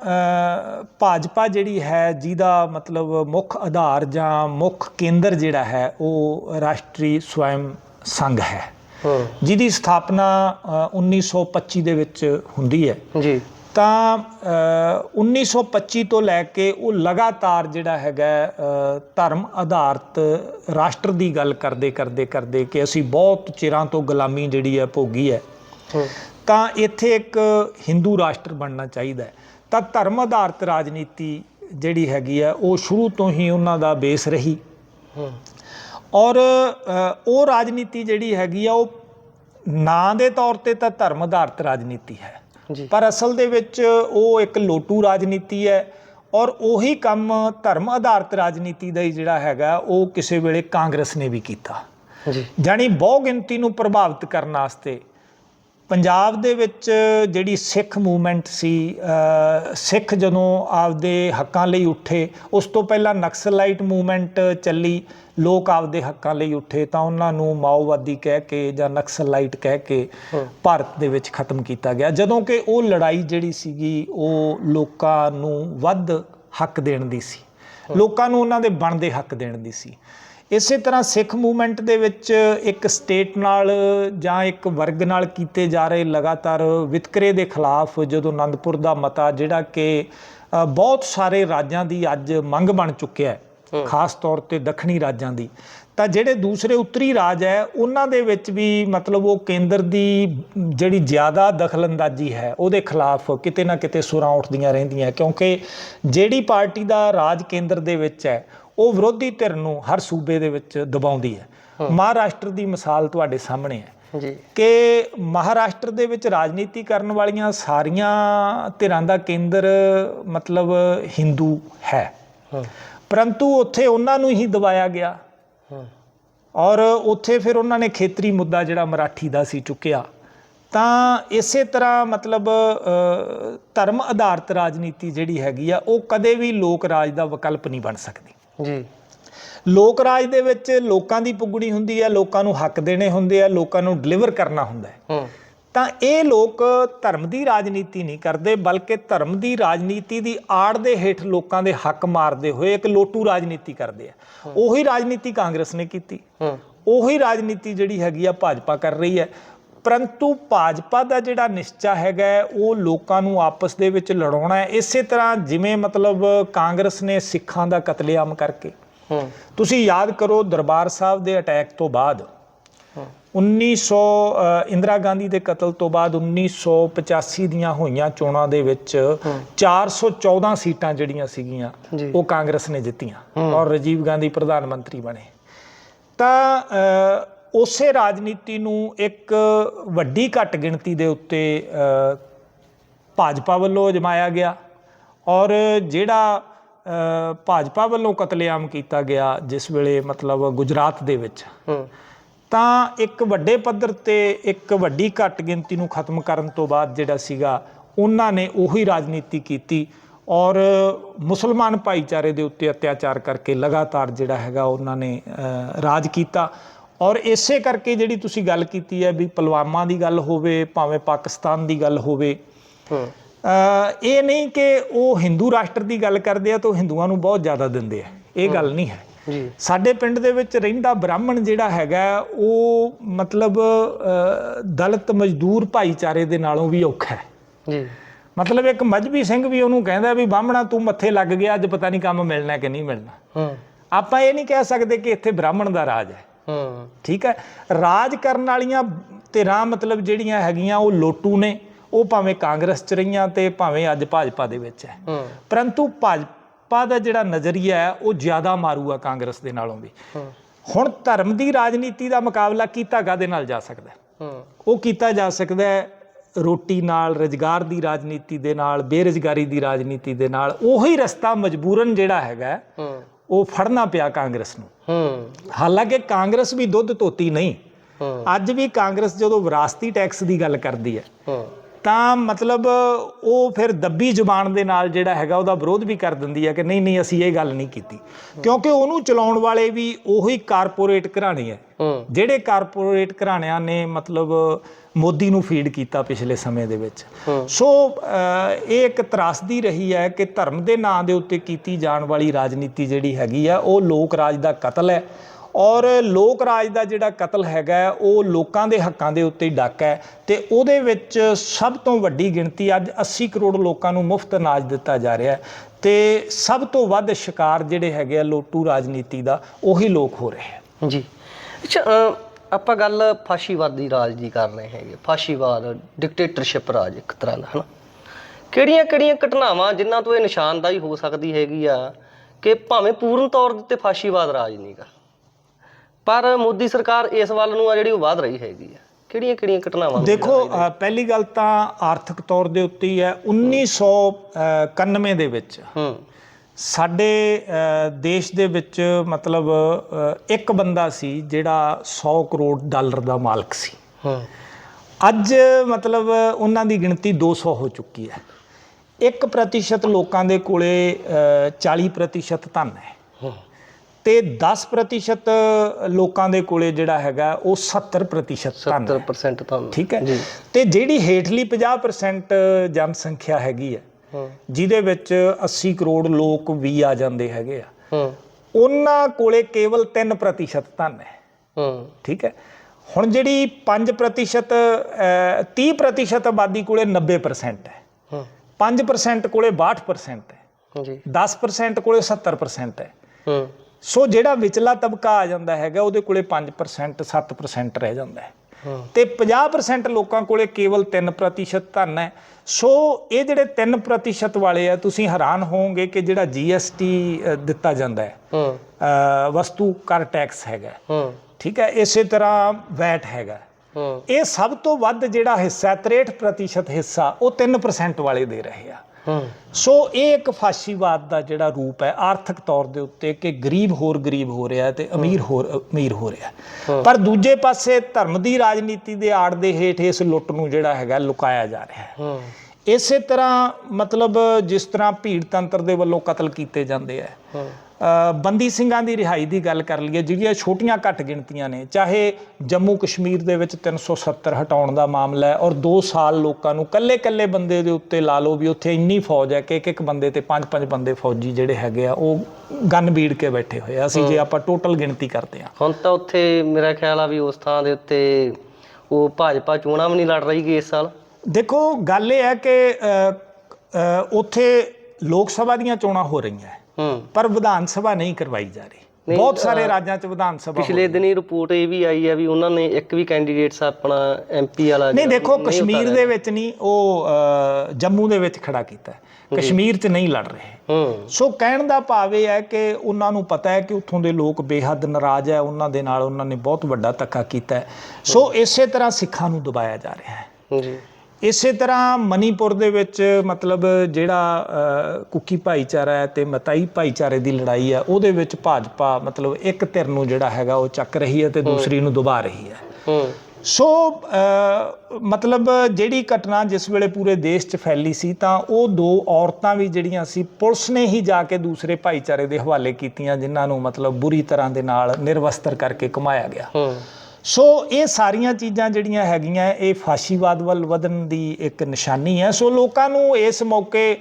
Speaker 1: ਭਾਜਪਾ ਜਿਹੜੀ ਹੈ ਜਿਹਦਾ ਮਤਲਬ ਮੁੱਖ ਆਧਾਰ ਜਾਂ ਮੁੱਖ ਕੇਂਦਰ ਜਿਹੜਾ ਹੈ ਉਹ ਰਾਸ਼ਟਰੀ ਸਵੈਮ ਸੰਘ ਹੈ। ਜਿਹਦੀ ਸਥਾਪਨਾ ਅ, 1925 ਦੇ ਵਿੱਚ ਹੁੰਦੀ ਹੈ।
Speaker 2: ਜੀ।
Speaker 1: ਤਾਂ ਅ, 1925 ਤੋਂ ਲੈ ਕੇ ਉਹ ਲਗਾਤਾਰ ਜਿਹੜਾ ਹੈਗਾ ਧਰਮ ਆਧਾਰਿਤ ਰਾਸ਼ਟਰ ਦੀ ਗੱਲ ਕਰਦੇ ਕਰਦੇ ਕਰਦੇ ਕਿ ਅਸੀਂ ਬਹੁਤ ਚਿਰਾਂ ਤੋਂ ਗੁਲਾਮੀ ਜਿਹੜੀ ਹੈ ਭੋਗੀ ਹਾਂ। ਤਾਂ ਇੱਥੇ ਇੱਕ ਹਿੰਦੂ ਰਾਸ਼ਟਰ ਬਣਨਾ ਚਾਹੀਦਾ ਤਾਂ ਧਰਮ ਆਧਾਰਿਤ ਰਾਜਨੀਤੀ ਜਿਹੜੀ ਹੈਗੀ ਹੈ ਉਹ ਸ਼ੁਰੂ ਤੋਂ ਹੀ ਉਹਨਾਂ ਦਾ ਬੇਸ ਰਹੀ। ਔਰ ਉਹ ਰਾਜਨੀਤੀ ਜਿਹੜੀ ਹੈਗੀ ਆ ਉਹ ਨਾਂ ਦੇ ਤੌਰ ਤੇ ਤਾਂ ਧਰਮ ਆਧਾਰਿਤ ਰਾਜਨੀਤੀ ਹੈ। ਪਰ ਅਸਲ ਦੇ ਵਿੱਚ ਉਹ ਇੱਕ ਲੋਟੂ ਰਾਜਨੀਤੀ ਹੈ ਔਰ ਉਹੀ ਕੰਮ ਧਰਮ ਆਧਾਰਿਤ ਰਾਜਨੀਤੀ ਦਾ ਹੀ ਜਿਹੜਾ ਹੈਗਾ ਉਹ ਕਿਸੇ ਵੇਲੇ ਕਾਂਗਰਸ ਨੇ ਵੀ ਕੀਤਾ।
Speaker 2: ਜੀ।
Speaker 1: ਜਾਣੀ ਬਹੁ ਗਿਣਤੀ ਨੂੰ ਪ੍ਰਭਾਵਿਤ ਕਰਨ ਵਾਸਤੇ ਪੰਜਾਬ ਦੇ ਵਿੱਚ ਜਿਹੜੀ ਸਿੱਖ ਮੂਵਮੈਂਟ ਸੀ ਸਿੱਖ ਜਦੋਂ ਆਪਦੇ ਹੱਕਾਂ ਲਈ ਉੱਠੇ ਉਸ ਤੋਂ ਪਹਿਲਾਂ ਨਕਸਲਾਈਟ ਮੂਵਮੈਂਟ ਚੱਲੀ ਲੋਕ ਆਪਦੇ ਹੱਕਾਂ ਲਈ ਉੱਠੇ ਤਾਂ ਉਹਨਾਂ ਨੂੰ ਮਾਓਵਾਦੀ ਕਹਿ ਕੇ ਜਾਂ ਨਕਸਲਾਈਟ ਕਹਿ ਕੇ ਭਾਰਤ ਦੇ ਵਿੱਚ ਖਤਮ ਕੀਤਾ ਗਿਆ। ਜਦੋਂ ਕਿ ਉਹ ਲੜਾਈ ਜਿਹੜੀ ਸੀਗੀ ਉਹ ਲੋਕਾਂ ਨੂੰ ਵੱਧ ਹੱਕ ਦੇਣ ਦੀ ਸੀ। ਲੋਕਾਂ ਨੂੰ ਉਹਨਾਂ ਦੇ ਬਣਦੇ ਹੱਕ ਦੇਣ ਦੀ ਸੀ। ਇਸੇ ਤਰ੍ਹਾਂ ਸਿੱਖ ਮੂਵਮੈਂਟ ਦੇ ਵਿੱਚ ਇੱਕ ਸਟੇਟ ਨਾਲ ਜਾਂ ਇੱਕ ਵਰਗ ਨਾਲ ਕੀਤੇ ਜਾ ਰਹੇ ਲਗਾਤਾਰ ਵਿਤਕਰੇ ਦੇ ਖਿਲਾਫ ਜਦੋਂ ਆਨੰਦਪੁਰ ਦਾ ਮਤਾ ਜਿਹੜਾ ਕਿ ਬਹੁਤ ਸਾਰੇ ਰਾਜਾਂ ਦੀ ਅੱਜ ਮੰਗ ਬਣ ਚੁੱਕਿਆ ਹੈ ਖਾਸ ਤੌਰ ਤੇ ਦੱਖਣੀ ਰਾਜਾਂ ਦੀ। ਤਾਂ ਜਿਹੜੇ ਦੂਸਰੇ ਉੱਤਰੀ ਰਾਜ ਹੈ ਉਹਨਾਂ ਦੇ ਵਿੱਚ ਵੀ ਮਤਲਬ ਉਹ ਕੇਂਦਰ ਦੀ ਜਿਹੜੀ ਜ਼ਿਆਦਾ ਦਖਲਅੰਦਾਜ਼ੀ ਹੈ ਉਹਦੇ ਖਿਲਾਫ ਕਿਤੇ ਨਾ ਕਿਤੇ ਸੁਰਾਂ ਉੱਠਦੀਆਂ ਰਹਿੰਦੀਆਂ ਕਿਉਂਕਿ ਜਿਹੜੀ ਪਾਰਟੀ ਦਾ ਰਾਜ ਕੇਂਦਰ ਦੇ ਵਿੱਚ ਹੈ ਉਹ ਵਿਰੋਧੀ ਧਿਰ ਨੂੰ ਹਰ ਸੂਬੇ ਦੇ ਵਿੱਚ ਦਬਾਉਂਦੀ ਹੈ। ਮਹਾਰਾਸ਼ਟਰ ਦੀ ਮਿਸਾਲ ਤੁਹਾਡੇ ਸਾਹਮਣੇ ਹੈ
Speaker 2: ਜੀ।
Speaker 1: ਕਿ ਮਹਾਰਾਸ਼ਟਰ ਦੇ ਵਿੱਚ ਰਾਜਨੀਤੀ ਕਰਨ ਵਾਲੀਆਂ ਸਾਰੀਆਂ ਧਿਰਾਂ ਦਾ ਕੇਂਦਰ ਮਤਲਬ ਹਿੰਦੂ ਹੈ। ਪਰੰਤੂ ਉੱਥੇ ਉਹਨਾਂ ਨੂੰ ਹੀ ਦਬਾਇਆ ਗਿਆ। ਔਰ ਉੱਥੇ ਫਿਰ ਉਹਨਾਂ ਨੇ ਖੇਤਰੀ ਮੁੱਦਾ ਜਿਹੜਾ ਮਰਾਠੀ ਦਾ ਸੀ ਚੁੱਕਿਆ। ਤਾਂ ਇਸੇ ਤਰ੍ਹਾਂ ਮਤਲਬ ਧਰਮ ਆਧਾਰਿਤ ਰਾਜਨੀਤੀ ਜਿਹੜੀ ਹੈਗੀ ਆ ਉਹ ਕਦੇ ਵੀ ਲੋਕ ਰਾਜ ਦਾ ਵਿਕਲਪ ਨਹੀਂ ਬਣ ਸਕਦੀ।
Speaker 2: ਜੀ।
Speaker 1: ਲੋਕ ਰਾਜ ਦੇ ਵਿੱਚ ਲੋਕਾਂ ਦੀ ਪੁੱਗਣੀ ਹੁੰਦੀ ਹੈ ਲੋਕਾਂ ਨੂੰ ਹੱਕ ਦੇਣੇ ਹੁੰਦੇ ਆ ਲੋਕਾਂ ਨੂੰ ਡਿਲੀਵਰ ਕਰਨਾ ਹੁੰਦਾ ਹੈ। ਤਾਂ ਇਹ ਲੋਕ ਧਰਮ ਦੀ ਰਾਜਨੀਤੀ ਨਹੀਂ ਕਰਦੇ ਬਲਕਿ ਧਰਮ ਦੀ ਰਾਜਨੀਤੀ ਦੀ ਆੜ ਦੇ ਹੇਠ ਲੋਕਾਂ ਦੇ ਹੱਕ ਮਾਰਦੇ ਹੋਏ ਇੱਕ ਲੋਟੂ ਰਾਜਨੀਤੀ ਕਰਦੇ ਆ। ਉਹੀ ਰਾਜਨੀਤੀ ਕਾਂਗਰਸ ਨੇ ਕੀਤੀ। ਉਹੀ ਰਾਜਨੀਤੀ ਜਿਹੜੀ ਹੈਗੀ ਆ ਭਾਜਪਾ ਕਰ ਰਹੀ ਹੈ। ਪਰੰਤੂ ਭਾਜਪਾ ਦਾ ਜਿਹੜਾ ਨਿਸ਼ਚਾ ਹੈਗਾ ਉਹ ਲੋਕਾਂ ਨੂੰ ਆਪਸ ਦੇ ਵਿੱਚ ਲੜਾਉਣਾ ਹੈ। ਇਸੇ ਤਰ੍ਹਾਂ ਜਿਵੇਂ ਮਤਲਬ ਕਾਂਗਰਸ ਨੇ ਸਿੱਖਾਂ ਦਾ ਕਤਲੇਆਮ ਕਰਕੇ। ਤੁਸੀਂ ਯਾਦ ਕਰੋ ਦਰਬਾਰ ਸਾਹਿਬ ਦੇ ਅਟੈਕ ਤੋਂ ਬਾਅਦ 1900 ਅ, ਇੰਦਰਾ ਗਾਂਧੀ ਦੇ ਕਤਲ ਤੋਂ ਬਾਅਦ 1985 ਦੀਆਂ ਹੋਈਆਂ ਚੋਣਾਂ ਦੇ ਵਿੱਚ 414 ਸੀਟਾਂ ਜਿਹੜੀਆਂ ਸੀਗੀਆਂ। ਉਹ ਕਾਂਗਰਸ ਨੇ ਜਿੱਤੀਆਂ ਔਰ ਰਾਜੀਵ ਗਾਂਧੀ ਪ੍ਰਧਾਨ ਮੰਤਰੀ ਬਣੇ। ਤਾਂ ਉਸੇ ਰਾਜਨੀਤੀ ਨੂੰ ਇੱਕ ਵੱਡੀ ਘੱਟ ਗਿਣਤੀ ਦੇ ਉੱਤੇ ਭਾਜਪਾ ਵੱਲੋਂ ਅਜਮਾਇਆ ਗਿਆ ਔਰ ਜਿਹੜਾ ਭਾਜਪਾ ਵੱਲੋਂ ਕਤਲੇਆਮ ਕੀਤਾ ਗਿਆ ਜਿਸ ਵੇਲੇ ਮਤਲਬ ਗੁਜਰਾਤ ਦੇ ਵਿੱਚ ਤਾਂ ਇੱਕ ਵੱਡੇ ਪੱਧਰ ਤੇ ਇੱਕ ਵੱਡੀ ਘੱਟ ਗਿਣਤੀ ਨੂੰ ਖਤਮ ਕਰਨ ਤੋਂ ਬਾਅਦ ਜਿਹੜਾ ਸੀਗਾ ਉਹਨਾਂ ਨੇ ਉਹੀ ਰਾਜਨੀਤੀ ਕੀਤੀ ਔਰ ਮੁਸਲਮਾਨ ਭਾਈਚਾਰੇ ਦੇ ਉੱਤੇ ਅਤਿਆਚਾਰ ਕਰਕੇ ਲਗਾਤਾਰ ਜਿਹੜਾ ਹੈਗਾ ਉਹਨਾਂ ਨੇ ਰਾਜ ਕੀਤਾ ਔਰ ਇਸੇ ਕਰਕੇ ਜਿਹੜੀ ਤੁਸੀਂ ਗੱਲ ਕੀਤੀ ਹੈ ਵੀ ਪੁਲਵਾਮਾ ਦੀ ਗੱਲ ਹੋਵੇ ਭਾਵੇਂ ਪਾਕਿਸਤਾਨ ਦੀ ਗੱਲ ਹੋਵੇ ਇਹ ਨਹੀਂ ਕਿ ਉਹ ਹਿੰਦੂ ਰਾਸ਼ਟਰ ਦੀ ਗੱਲ ਕਰਦੇ ਆ ਤਾਂ ਉਹ ਹਿੰਦੂਆਂ ਨੂੰ ਬਹੁਤ ਜ਼ਿਆਦਾ ਦਿੰਦੇ ਆ। ਇਹ ਗੱਲ ਨਹੀਂ ਹੈ।
Speaker 2: ਜੀ।
Speaker 1: ਸਾਡੇ ਪਿੰਡ ਦੇ ਵਿੱਚ ਰਹਿੰਦਾ ਬ੍ਰਾਹਮਣ ਜਿਹੜਾ ਹੈਗਾ ਉਹ ਮਤਲਬ ਦਲਿਤ ਮਜ਼ਦੂਰ ਭਾਈਚਾਰੇ ਦੇ ਨਾਲੋਂ ਵੀ ਔਖਾ ਹੈ।
Speaker 2: ਜੀ।
Speaker 1: ਮਤਲਬ ਇੱਕ ਮਜਬੀ ਸਿੰਘ ਵੀ ਉਹਨੂੰ ਕਹਿੰਦਾ ਵੀ ਬਾਹਮਣਾ ਤੂੰ ਮੱਥੇ ਲੱਗ ਗਿਆ ਅੱਜ ਪਤਾ ਨਹੀਂ ਕੰਮ ਮਿਲਣਾ ਕਿ ਨਹੀਂ ਮਿਲਣਾ।
Speaker 2: ਹੂੰ।
Speaker 1: ਆਪਾਂ ਇਹ ਨਹੀਂ ਕਹਿ ਸਕਦੇ ਕਿ ਇੱਥੇ ਬ੍ਰਾਹਮਣ ਦਾ ਰਾਜ ਹੈ।
Speaker 2: ਹੂੰ।
Speaker 1: ਠੀਕ ਹੈ? ਰਾਜ ਕਰਨ ਵਾਲੀਆਂ ਧਿਰਾਂ ਮਤਲਬ ਜਿਹੜੀਆਂ ਹੈਗੀਆਂ ਉਹ ਲੋਟੂ ਨੇ। ਉਹ ਭਾਵੇਂ ਕਾਂਗਰਸ ਚ ਰਹੀਆਂ ਤੇ ਭਾਵੇਂ ਅੱਜ ਭਾਜਪਾ ਦੇ ਵਿੱਚ ਹੈ। ਪਰੰਤੂ ਭਾਜਪਾ ਦਾ ਜਿਹੜਾ ਨਜ਼ਰੀਆ ਹੈ ਉਹ ਜ਼ਿਆਦਾ ਮਾਰੂ ਆ ਕਾਂਗਰਸ ਦੇ ਨਾਲੋਂ ਵੀ। ਹੁਣ ਧਰਮ ਦੀ ਰਾਜਨੀਤੀ ਦਾ ਮੁਕਾਬਲਾ ਕੀਤਾ ਕਾਹਦੇ ਨਾਲ ਜਾ ਸਕਦਾ ਉਹ ਕੀਤਾ ਜਾ ਸਕਦਾ ਹੈ ਰੋਟੀ ਨਾਲ ਰੁਜ਼ਗਾਰ ਦੀ ਰਾਜਨੀਤੀ ਦੇ ਨਾਲ ਬੇਰੁਜ਼ਗਾਰੀ ਦੀ ਰਾਜਨੀਤੀ ਦੇ ਨਾਲ। ਉਹੀ ਰਸਤਾ ਮਜਬੂਰਨ ਜਿਹੜਾ ਹੈਗਾ ਉਹ ਫੜਨਾ ਪਿਆ ਕਾਂਗਰਸ ਨੂੰ।
Speaker 2: ਹੂੰ।
Speaker 1: ਹਾਲਾਂਕਿ ਕਾਂਗਰਸ ਵੀ ਦੁੱਧ ਧੋਤੀ ਨਹੀਂ। ਅੱਜ ਵੀ ਕਾਂਗਰਸ ਜਦੋਂ ਵਿਰਾਸਤੀ ਟੈਕਸ ਦੀ ਗੱਲ ਕਰਦੀ ਹੂੰ। ਤਾਂ ਮਤਲਬ ਉਹ ਫਿਰ ਦੱਬੀ ਜ਼ੁਬਾਨ ਦੇ ਨਾਲ ਜਿਹੜਾ ਹੈਗਾ ਉਹਦਾ ਵਿਰੋਧ ਵੀ ਕਰ ਦਿੰਦੀ ਹੈ ਕਿ ਨਹੀਂ ਨਹੀਂ ਅਸੀਂ ਇਹ ਗੱਲ ਨਹੀਂ ਕੀਤੀ। ਕਿਉਂਕਿ ਉਹਨੂੰ ਚਲਾਉਣ ਵਾਲੇ ਵੀ ਉਹੀ ਕਾਰਪੋਰੇਟ ਘਰਾਣੇ ਹੈ। ਜਿਹੜੇ ਕਾਰਪੋਰੇਟ ਘਰਾਣਿਆਂ ਨੇ ਮਤਲਬ ਮੋਦੀ ਨੂੰ ਫੀਡ ਕੀਤਾ ਪਿਛਲੇ ਸਮੇਂ ਦੇ ਵਿੱਚ। ਸੋ ਇਹ ਇੱਕ ਤਰਾਸਦੀ ਰਹੀ ਹੈ ਕਿ ਧਰਮ ਦੇ ਨਾਂ ਦੇ ਉੱਤੇ ਕੀਤੀ ਜਾਣ ਵਾਲੀ ਰਾਜਨੀਤੀ ਜਿਹੜੀ ਹੈਗੀ ਆ ਉਹ ਲੋਕ ਰਾਜ ਦਾ ਕਤਲ ਹੈ। ਔਰ ਲੋਕ ਰਾਜ ਦਾ ਜਿਹੜਾ ਕਤਲ ਹੈਗਾ ਉਹ ਲੋਕਾਂ ਦੇ ਹੱਕਾਂ ਦੇ ਉੱਤੇ ਡੱਕ ਹੈ ਤੇ ਉਹਦੇ ਵਿੱਚ ਸਭ ਤੋਂ ਵੱਡੀ ਗਿਣਤੀ ਅੱਜ 80 ਕਰੋੜ ਲੋਕਾਂ ਨੂੰ ਮੁਫਤ ਅਨਾਜ ਦਿੱਤਾ ਜਾ ਰਿਹਾ ਹੈ ਤੇ ਸਭ ਤੋਂ ਵੱਧ ਸ਼ਿਕਾਰ ਜਿਹੜੇ ਹੈਗੇ ਆ ਲੋਟੂ ਰਾਜਨੀਤੀ ਦਾ, ਉਹੀ ਲੋਕ ਹੋ ਰਹੇ ਆ
Speaker 2: ਜੀ। ਅੱਛਾ ਆਪਾਂ ਗੱਲ ਫਾਸ਼ੀਵਾਦੀ ਰਾਜ ਦੀ ਕਰ ਰਹੇ ਹੈਗੇ। ਫਾਸ਼ੀਵਾਦ ਡਿਕਟੇਟਰਸ਼ਿਪ ਰਾਜ ਇੱਕ ਤਰ੍ਹਾਂ ਦਾ, ਹਨਾ? ਕਿਹੜੀਆਂ ਕਿਹੜੀਆਂ ਘਟਨਾਵਾਂ ਜਿਨ੍ਹਾਂ ਤੋਂ ਇਹ ਨਿਸ਼ਾਨਦਾਈ ਹੋ ਸਕਦੀ ਹੈਗੀ ਆ ਕਿ ਭਾਵੇਂ ਪੂਰਨ ਤੌਰ 'ਤੇ ਫਾਸ਼ੀਵਾਦ ਰਾਜ ਨਹੀਂਗਾ ਪਰ ਮੋਦੀ ਸਰਕਾਰ ਇਸ ਵੱਲ ਨੂੰ ਆ ਜਿਹੜੀ ਉਹ ਵਧ ਰਹੀ ਹੈਗੀ ਆ। ਕਿਹੜੀਆਂ ਕਿਹੜੀਆਂ ਘਟਨਾਵਾਂ
Speaker 1: ਦੇਖੋ ਪਹਿਲੀ ਗੱਲ ਤਾਂ ਆਰਥਿਕ ਤੌਰ ਦੇ ਉੱਤੇ ਹੀ ਹੈ। 1991 ਦੇ ਵਿੱਚ
Speaker 2: ਹੂੰ।
Speaker 1: ਸਾਡੇ ਦੇਸ਼ ਦੇ ਵਿੱਚ ਮਤਲਬ ਇੱਕ ਬੰਦਾ ਸੀ ਜਿਹੜਾ 100 ਕਰੋੜ ਡਾਲਰ ਦਾ ਮਾਲਕ ਸੀ।
Speaker 2: ਹੂੰ।
Speaker 1: ਅੱਜ ਮਤਲਬ ਉਹਨਾਂ ਦੀ ਗਿਣਤੀ 200 ਹੋ ਚੁੱਕੀ ਹੈ। 1% ਲੋਕਾਂ ਦੇ ਕੋਲੇ ਅ, 40% ਧਨ ਹੈ।
Speaker 2: ਹੂੰ।
Speaker 1: ਤੇ 10% ਲੋਕਾਂ ਦੇ ਕੋਲੇ ਜਿਹੜਾ ਹੈਗਾ ਉਹ 70% ਧਨ ਹੈ।
Speaker 2: 70% ਤੁਹਾਨੂੰ
Speaker 1: ਠੀਕ ਹੈ?
Speaker 2: ਜੀ।
Speaker 1: ਤੇ ਜਿਹੜੀ ਹੇਠਲੀ 50% ਜਨਸੰਖਿਆ ਹੈਗੀ ਹੈ ਜਿਹਦੇ ਵਿੱਚ 80 ਕਰੋੜ ਲੋਕ ਵੀ ਆ ਜਾਂਦੇ ਹੈਗੇ ਆ ਉਹਨਾਂ ਕੋਲੇ ਕੇਵਲ 3% ਧਨ ਹੈ। ਠੀਕ ਹੈ? ਹੁਣ ਜਿਹੜੀ 5% ਅਹ, 30% ਆਬਾਦੀ ਕੋਲੇ 90% ਹੈ।
Speaker 2: ਹੂੰ।
Speaker 1: 5% ਕੋਲੇ 62% ਹੈ।
Speaker 2: ਜੀ।
Speaker 1: 10% ਕੋਲੇ 70% ਹੈ।
Speaker 2: ਹੂੰ।
Speaker 1: ਸੋ ਜਿਹੜਾ ਵਿਚਲਾ ਤਬਕਾ ਆ ਜਾਂਦਾ ਹੈਗਾ ਉਹਦੇ ਕੋਲੇ 5% 7% ਰਹਿ ਜਾਂਦਾ ਹੈ। ਤੇ 50% ਲੋਕਾਂ ਕੋਲੇ ਕੇਵਲ 3% ਧਨ ਹੈ। ਸੋ ਇਹ ਜਿਹੜੇ 3% ਵਾਲੇ ਆ ਤੁਸੀਂ ਹੈਰਾਨ ਹੋਵੋਗੇ ਕਿ ਜਿਹੜਾ GST ਦਿੱਤਾ ਜਾਂਦਾ ਹੈ ਵਸਤੂ ਕਰ ਟੈਕਸ ਹੈਗਾ ਠੀਕ ਹੈ ਇਸੇ ਤਰ੍ਹਾਂ ਵੈਟ ਹੈਗਾ ਇਹ ਸਭ ਤੋਂ ਵੱਧ ਜਿਹੜਾ ਹਿੱਸਾ ਹੈ, 63% ਹਿੱਸਾ ਉਹ 3% ਵਾਲੇ ਦੇ ਰਹੇ ਆ। ਸੋ ਇਹ ਇੱਕ ਫਾਸ਼ੀਵਾਦ ਦਾ ਜਿਹੜਾ ਰੂਪ ਹੈ ਆਰਥਿਕ ਤੌਰ ਦੇ ਉੱਤੇ ਕਿ ਗਰੀਬ ਹੋਰ ਗਰੀਬ ਹੋ ਰਿਹਾ ਤੇ ਅਮੀਰ ਹੋਰ ਅਮੀਰ ਹੋ ਰਿਹਾ ਪਰ ਦੂਜੇ ਪਾਸੇ ਧਰਮ ਦੀ ਰਾਜਨੀਤੀ ਦੇ ਆੜ ਦੇ ਹੇਠ ਇਸ ਲੁੱਟ ਨੂੰ ਜਿਹੜਾ ਹੈਗਾ ਲੁਕਾਇਆ ਜਾ ਰਿਹਾ ਹੈ। ਇਸੇ ਤਰ੍ਹਾਂ ਮਤਲਬ ਜਿਸ ਤਰ੍ਹਾਂ ਭੀੜ ਤੰਤਰ ਦੇ ਵੱਲੋਂ ਕਤਲ ਕੀਤੇ ਜਾਂਦੇ ਆ ਬੰਦੀ ਸਿੰਘਾਂ ਦੀ ਰਿਹਾਈ ਦੀ ਗੱਲ ਕਰ ਲਈਏ ਜਿਹੜੀਆਂ ਛੋਟੀਆਂ ਘੱਟ ਗਿਣਤੀਆਂ ਨੇ ਚਾਹੇ ਜੰਮੂ ਕਸ਼ਮੀਰ ਦੇ ਵਿੱਚ 370 ਹਟਾਉਣ ਦਾ ਮਾਮਲਾ ਹੈ ਔਰ 2 ਸਾਲ ਲੋਕਾਂ ਨੂੰ ਕੱਲੇ-ਕੱਲੇ ਬੰਦੇ ਦੇ ਉੱਤੇ ਲਾ ਲਓ ਵੀ ਉੱਥੇ ਇੰਨੀ ਫੌਜ ਹੈ ਕਿ ਇੱਕ ਇੱਕ ਬੰਦੇ ਤੇ ਪੰਜ ਪੰਜ ਬੰਦੇ ਫੌਜੀ ਜਿਹੜੇ ਹੈਗੇ ਆ ਉਹ ਗਨ ਬੀੜ ਕੇ ਬੈਠੇ ਹੋਏ ਆ। ਅਸੀਂ ਜੇ ਆਪਾਂ ਟੋਟਲ ਗਿਣਤੀ ਕਰਦੇ ਆ
Speaker 2: ਹੁਣ ਤਾਂ ਉੱਥੇ ਮੇਰਾ ਖਿਆਲ ਆ ਵੀ ਉਸ ਥਾਂ ਦੇ ਉੱਤੇ ਉਹ ਭਾਜਪਾ ਚੋਣਾਂ ਵੀ ਨਹੀਂ ਲੜ ਰਹੀ ਗੀ ਇਸ ਸਾਲ।
Speaker 1: ਦੇਖੋ ਗੱਲ ਇਹ ਹੈ ਕਿ ਉੱਥੇ ਲੋਕ ਸਭਾ ਦੀਆਂ ਚੋਣਾਂ ਹੋ ਰਹੀਆਂ ਪਰ ਵਿਧਾਨ ਸਭਾ ਨਹੀਂ ਕਰਵਾਈ ਜਾ ਰਹੀ। ਬਹੁਤ ਸਾਰੇ ਰਾਜਾਂ 'ਚ ਵਿਧਾਨ ਸਭਾ
Speaker 2: ਪਿਛਲੇ ਦਿਨੀ ਰਿਪੋਰਟ ਇਹ ਵੀ ਆਈ ਹੈ ਵੀ ਉਹਨਾਂ ਨੇ ਇੱਕ ਵੀ ਕੈਂਡੀਡੇਟਸ ਆਪਣਾ ਐਮਪੀ ਵਾਲਾ
Speaker 1: ਨਹੀਂ ਦੇਖੋ ਕਸ਼ਮੀਰ। ਦੇ ਵਿੱਚ ਨਹੀਂ ਉਹ ਜੰਮੂ ਦੇ ਵਿੱਚ ਖੜਾ ਕੀਤਾ। ਕਸ਼ਮੀਰ 'ਚ ਨਹੀਂ ਲੜ ਰਹੇ। ਸੋ ਕਹਿਣ ਦਾ ਭਾਵ ਇਹ ਹੈ ਕਿ ਉਹਨਾਂ ਨੂੰ ਪਤਾ ਹੈ ਕਿ ਉੱਥੋਂ ਦੇ ਲੋਕ ਬੇਹੱਦ ਨਾਰਾਜ਼ ਹੈ। ਉਹਨਾਂ ਦੇ ਨਾਲ ਉਹਨਾਂ ਨੇ ਬਹੁਤ ਵੱਡਾ ਧੱਕਾ ਕੀਤਾ ਸੋ ਇਸੇ ਤਰ੍ਹਾਂ ਸਿੱਖਾਂ ਨੂੰ ਦਬਾਇਆ ਜਾ ਰਿਹਾ ਹੈ।
Speaker 2: ਜੀ।
Speaker 1: ਇਸੇ ਤਰ੍ਹਾਂ ਮਨੀਪੁਰ ਦੇ ਵਿੱਚ ਮਤਲਬ ਜਿਹੜਾ ਕੁਕੀ ਭਾਈਚਾਰਾ ਹੈ ਤੇ ਮਤਾਈ ਭਾਈਚਾਰੇ ਦੀ ਲੜਾਈ ਹੈ ਉਹਦੇ ਵਿੱਚ ਭਾਜਪਾ ਮਤਲਬ ਇੱਕ ਧਿਰ ਨੂੰ ਜਿਹੜਾ ਹੈਗਾ ਉਹ ਚੱਕ ਰਹੀ ਹੈ ਤੇ ਦੂਸਰੀ ਨੂੰ ਦਬਾ ਰਹੀ ਹੈ। ਸੋ ਮਤਲਬ ਜਿਹੜੀ ਘਟਨਾ ਜਿਸ ਵੇਲੇ ਪੂਰੇ ਦੇਸ਼ 'ਚ ਫੈਲੀ ਸੀ ਤਾਂ ਉਹ ਦੋ ਔਰਤਾਂ ਵੀ ਜਿਹੜੀਆਂ ਸੀ ਪੁਲਿਸ ਨੇ ਹੀ ਜਾ ਕੇ ਦੂਸਰੇ ਭਾਈਚਾਰੇ ਦੇ ਹਵਾਲੇ ਕੀਤੀਆਂ ਜਿਨ੍ਹਾਂ ਨੂੰ ਮਤਲਬ ਬੁਰੀ ਤਰ੍ਹਾਂ ਦੇ ਨਾਲ ਨਿਰਵਸਤਰ ਕਰਕੇ ਘੁਮਾਇਆ ਗਿਆ।
Speaker 2: ਹੂੰ।
Speaker 1: ਸੋ ਇਹ ਸਾਰੀਆਂ ਚੀਜ਼ਾਂ ਜਿਹੜੀਆਂ ਹੈਗੀਆਂ, ਇਹ ਫਾਸ਼ੀਵਾਦ ਵੱਲ ਵਧਣ ਦੀ ਇੱਕ ਨਿਸ਼ਾਨੀ ਹੈ। ਸੋ ਲੋਕਾਂ ਨੂੰ ਇਸ ਮੌਕੇ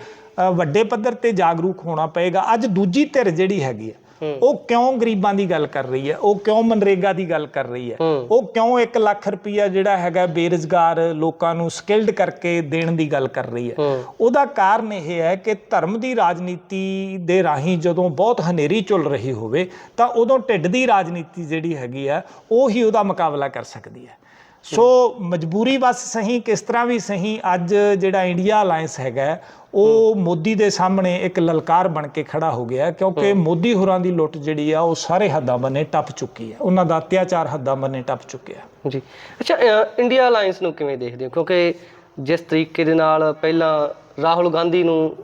Speaker 1: ਵੱਡੇ ਪੱਧਰ ਤੇ ਜਾਗਰੂਕ ਹੋਣਾ ਪਏਗਾ। ਅੱਜ ਦੂਜੀ ਧਿਰ ਜਿਹੜੀ ਹੈਗੀ ਹੈ ਉਹ ਕਿਉਂ ਗਰੀਬਾਂ ਦੀ ਗੱਲ ਕਰ ਰਹੀ ਹੈ? ਉਹ ਕਿਉਂ ਮਨਰੇਗਾ ਦੀ ਗੱਲ ਕਰ ਰਹੀ ਹੈ। ਉਹ ਕਿਉਂ 1 ਲੱਖ ਰੁਪਈਆ ਜਿਹੜਾ ਹੈਗਾ ਬੇਰੁਜ਼ਗਾਰ ਲੋਕਾਂ ਨੂੰ ਸਕਿਲਡ ਕਰਕੇ ਦੇਣ ਦੀ ਗੱਲ ਕਰ ਰਹੀ ਹੈ?
Speaker 2: ਹੂੰ।
Speaker 1: ਉਹਦਾ ਕਾਰਨ ਇਹ ਹੈ ਕਿ ਧਰਮ ਦੀ ਰਾਜਨੀਤੀ ਦੇ ਰਾਹੀਂ ਜਦੋਂ ਬਹੁਤ ਹਨੇਰੀ ਚੁੱਲ ਰਹੀ ਹੋਵੇ ਤਾਂ ਉਦੋਂ ਢਿੱਡ ਦੀ ਰਾਜਨੀਤੀ ਜਿਹੜੀ ਹੈਗੀ ਆ ਉਹ ਹੀ ਉਹਦਾ ਮੁਕਾਬਲਾ ਕਰ ਸਕਦੀ ਹੈ। ਸੋ ਮਜਬੂਰੀ ਬਸ ਸਹੀ ਕਿਸ ਤਰ੍ਹਾਂ ਵੀ ਸਹੀ ਅੱਜ ਜਿਹੜਾ ਇੰਡੀਆ ਅਲਾਈਅੰਸ ਹੈਗਾ ਉਹ ਮੋਦੀ ਦੇ ਸਾਹਮਣੇ ਇੱਕ ਲਲਕਾਰ ਬਣ ਕੇ ਖੜਾ ਹੋ ਗਿਆ ਕਿਉਂਕਿ ਮੋਦੀ ਹੋਰਾਂ ਦੀ ਲੁੱਟ ਜਿਹੜੀ ਆ ਉਹ ਸਾਰੇ ਹੱਦਾਂ ਬੰਨੇ ਟੱਪ ਚੁੱਕੀ ਹੈ ਉਹਨਾਂ ਦਾ ਅਤਿਆਚਾਰ ਹੱਦਾਂ ਬੰਨੇ ਟੱਪ ਚੁੱਕਿਆ।
Speaker 2: ਜੀ। ਅੱਛਾ ਇੰਡੀਆ ਅਲਾਈਅੰਸ ਨੂੰ ਕਿਵੇਂ ਦੇਖਦੇ ਹੋ? ਕਿਉਂਕਿ ਜਿਸ ਤਰੀਕੇ ਦੇ ਨਾਲ ਪਹਿਲਾਂ ਰਾਹੁਲ ਗਾਂਧੀ ਨੂੰ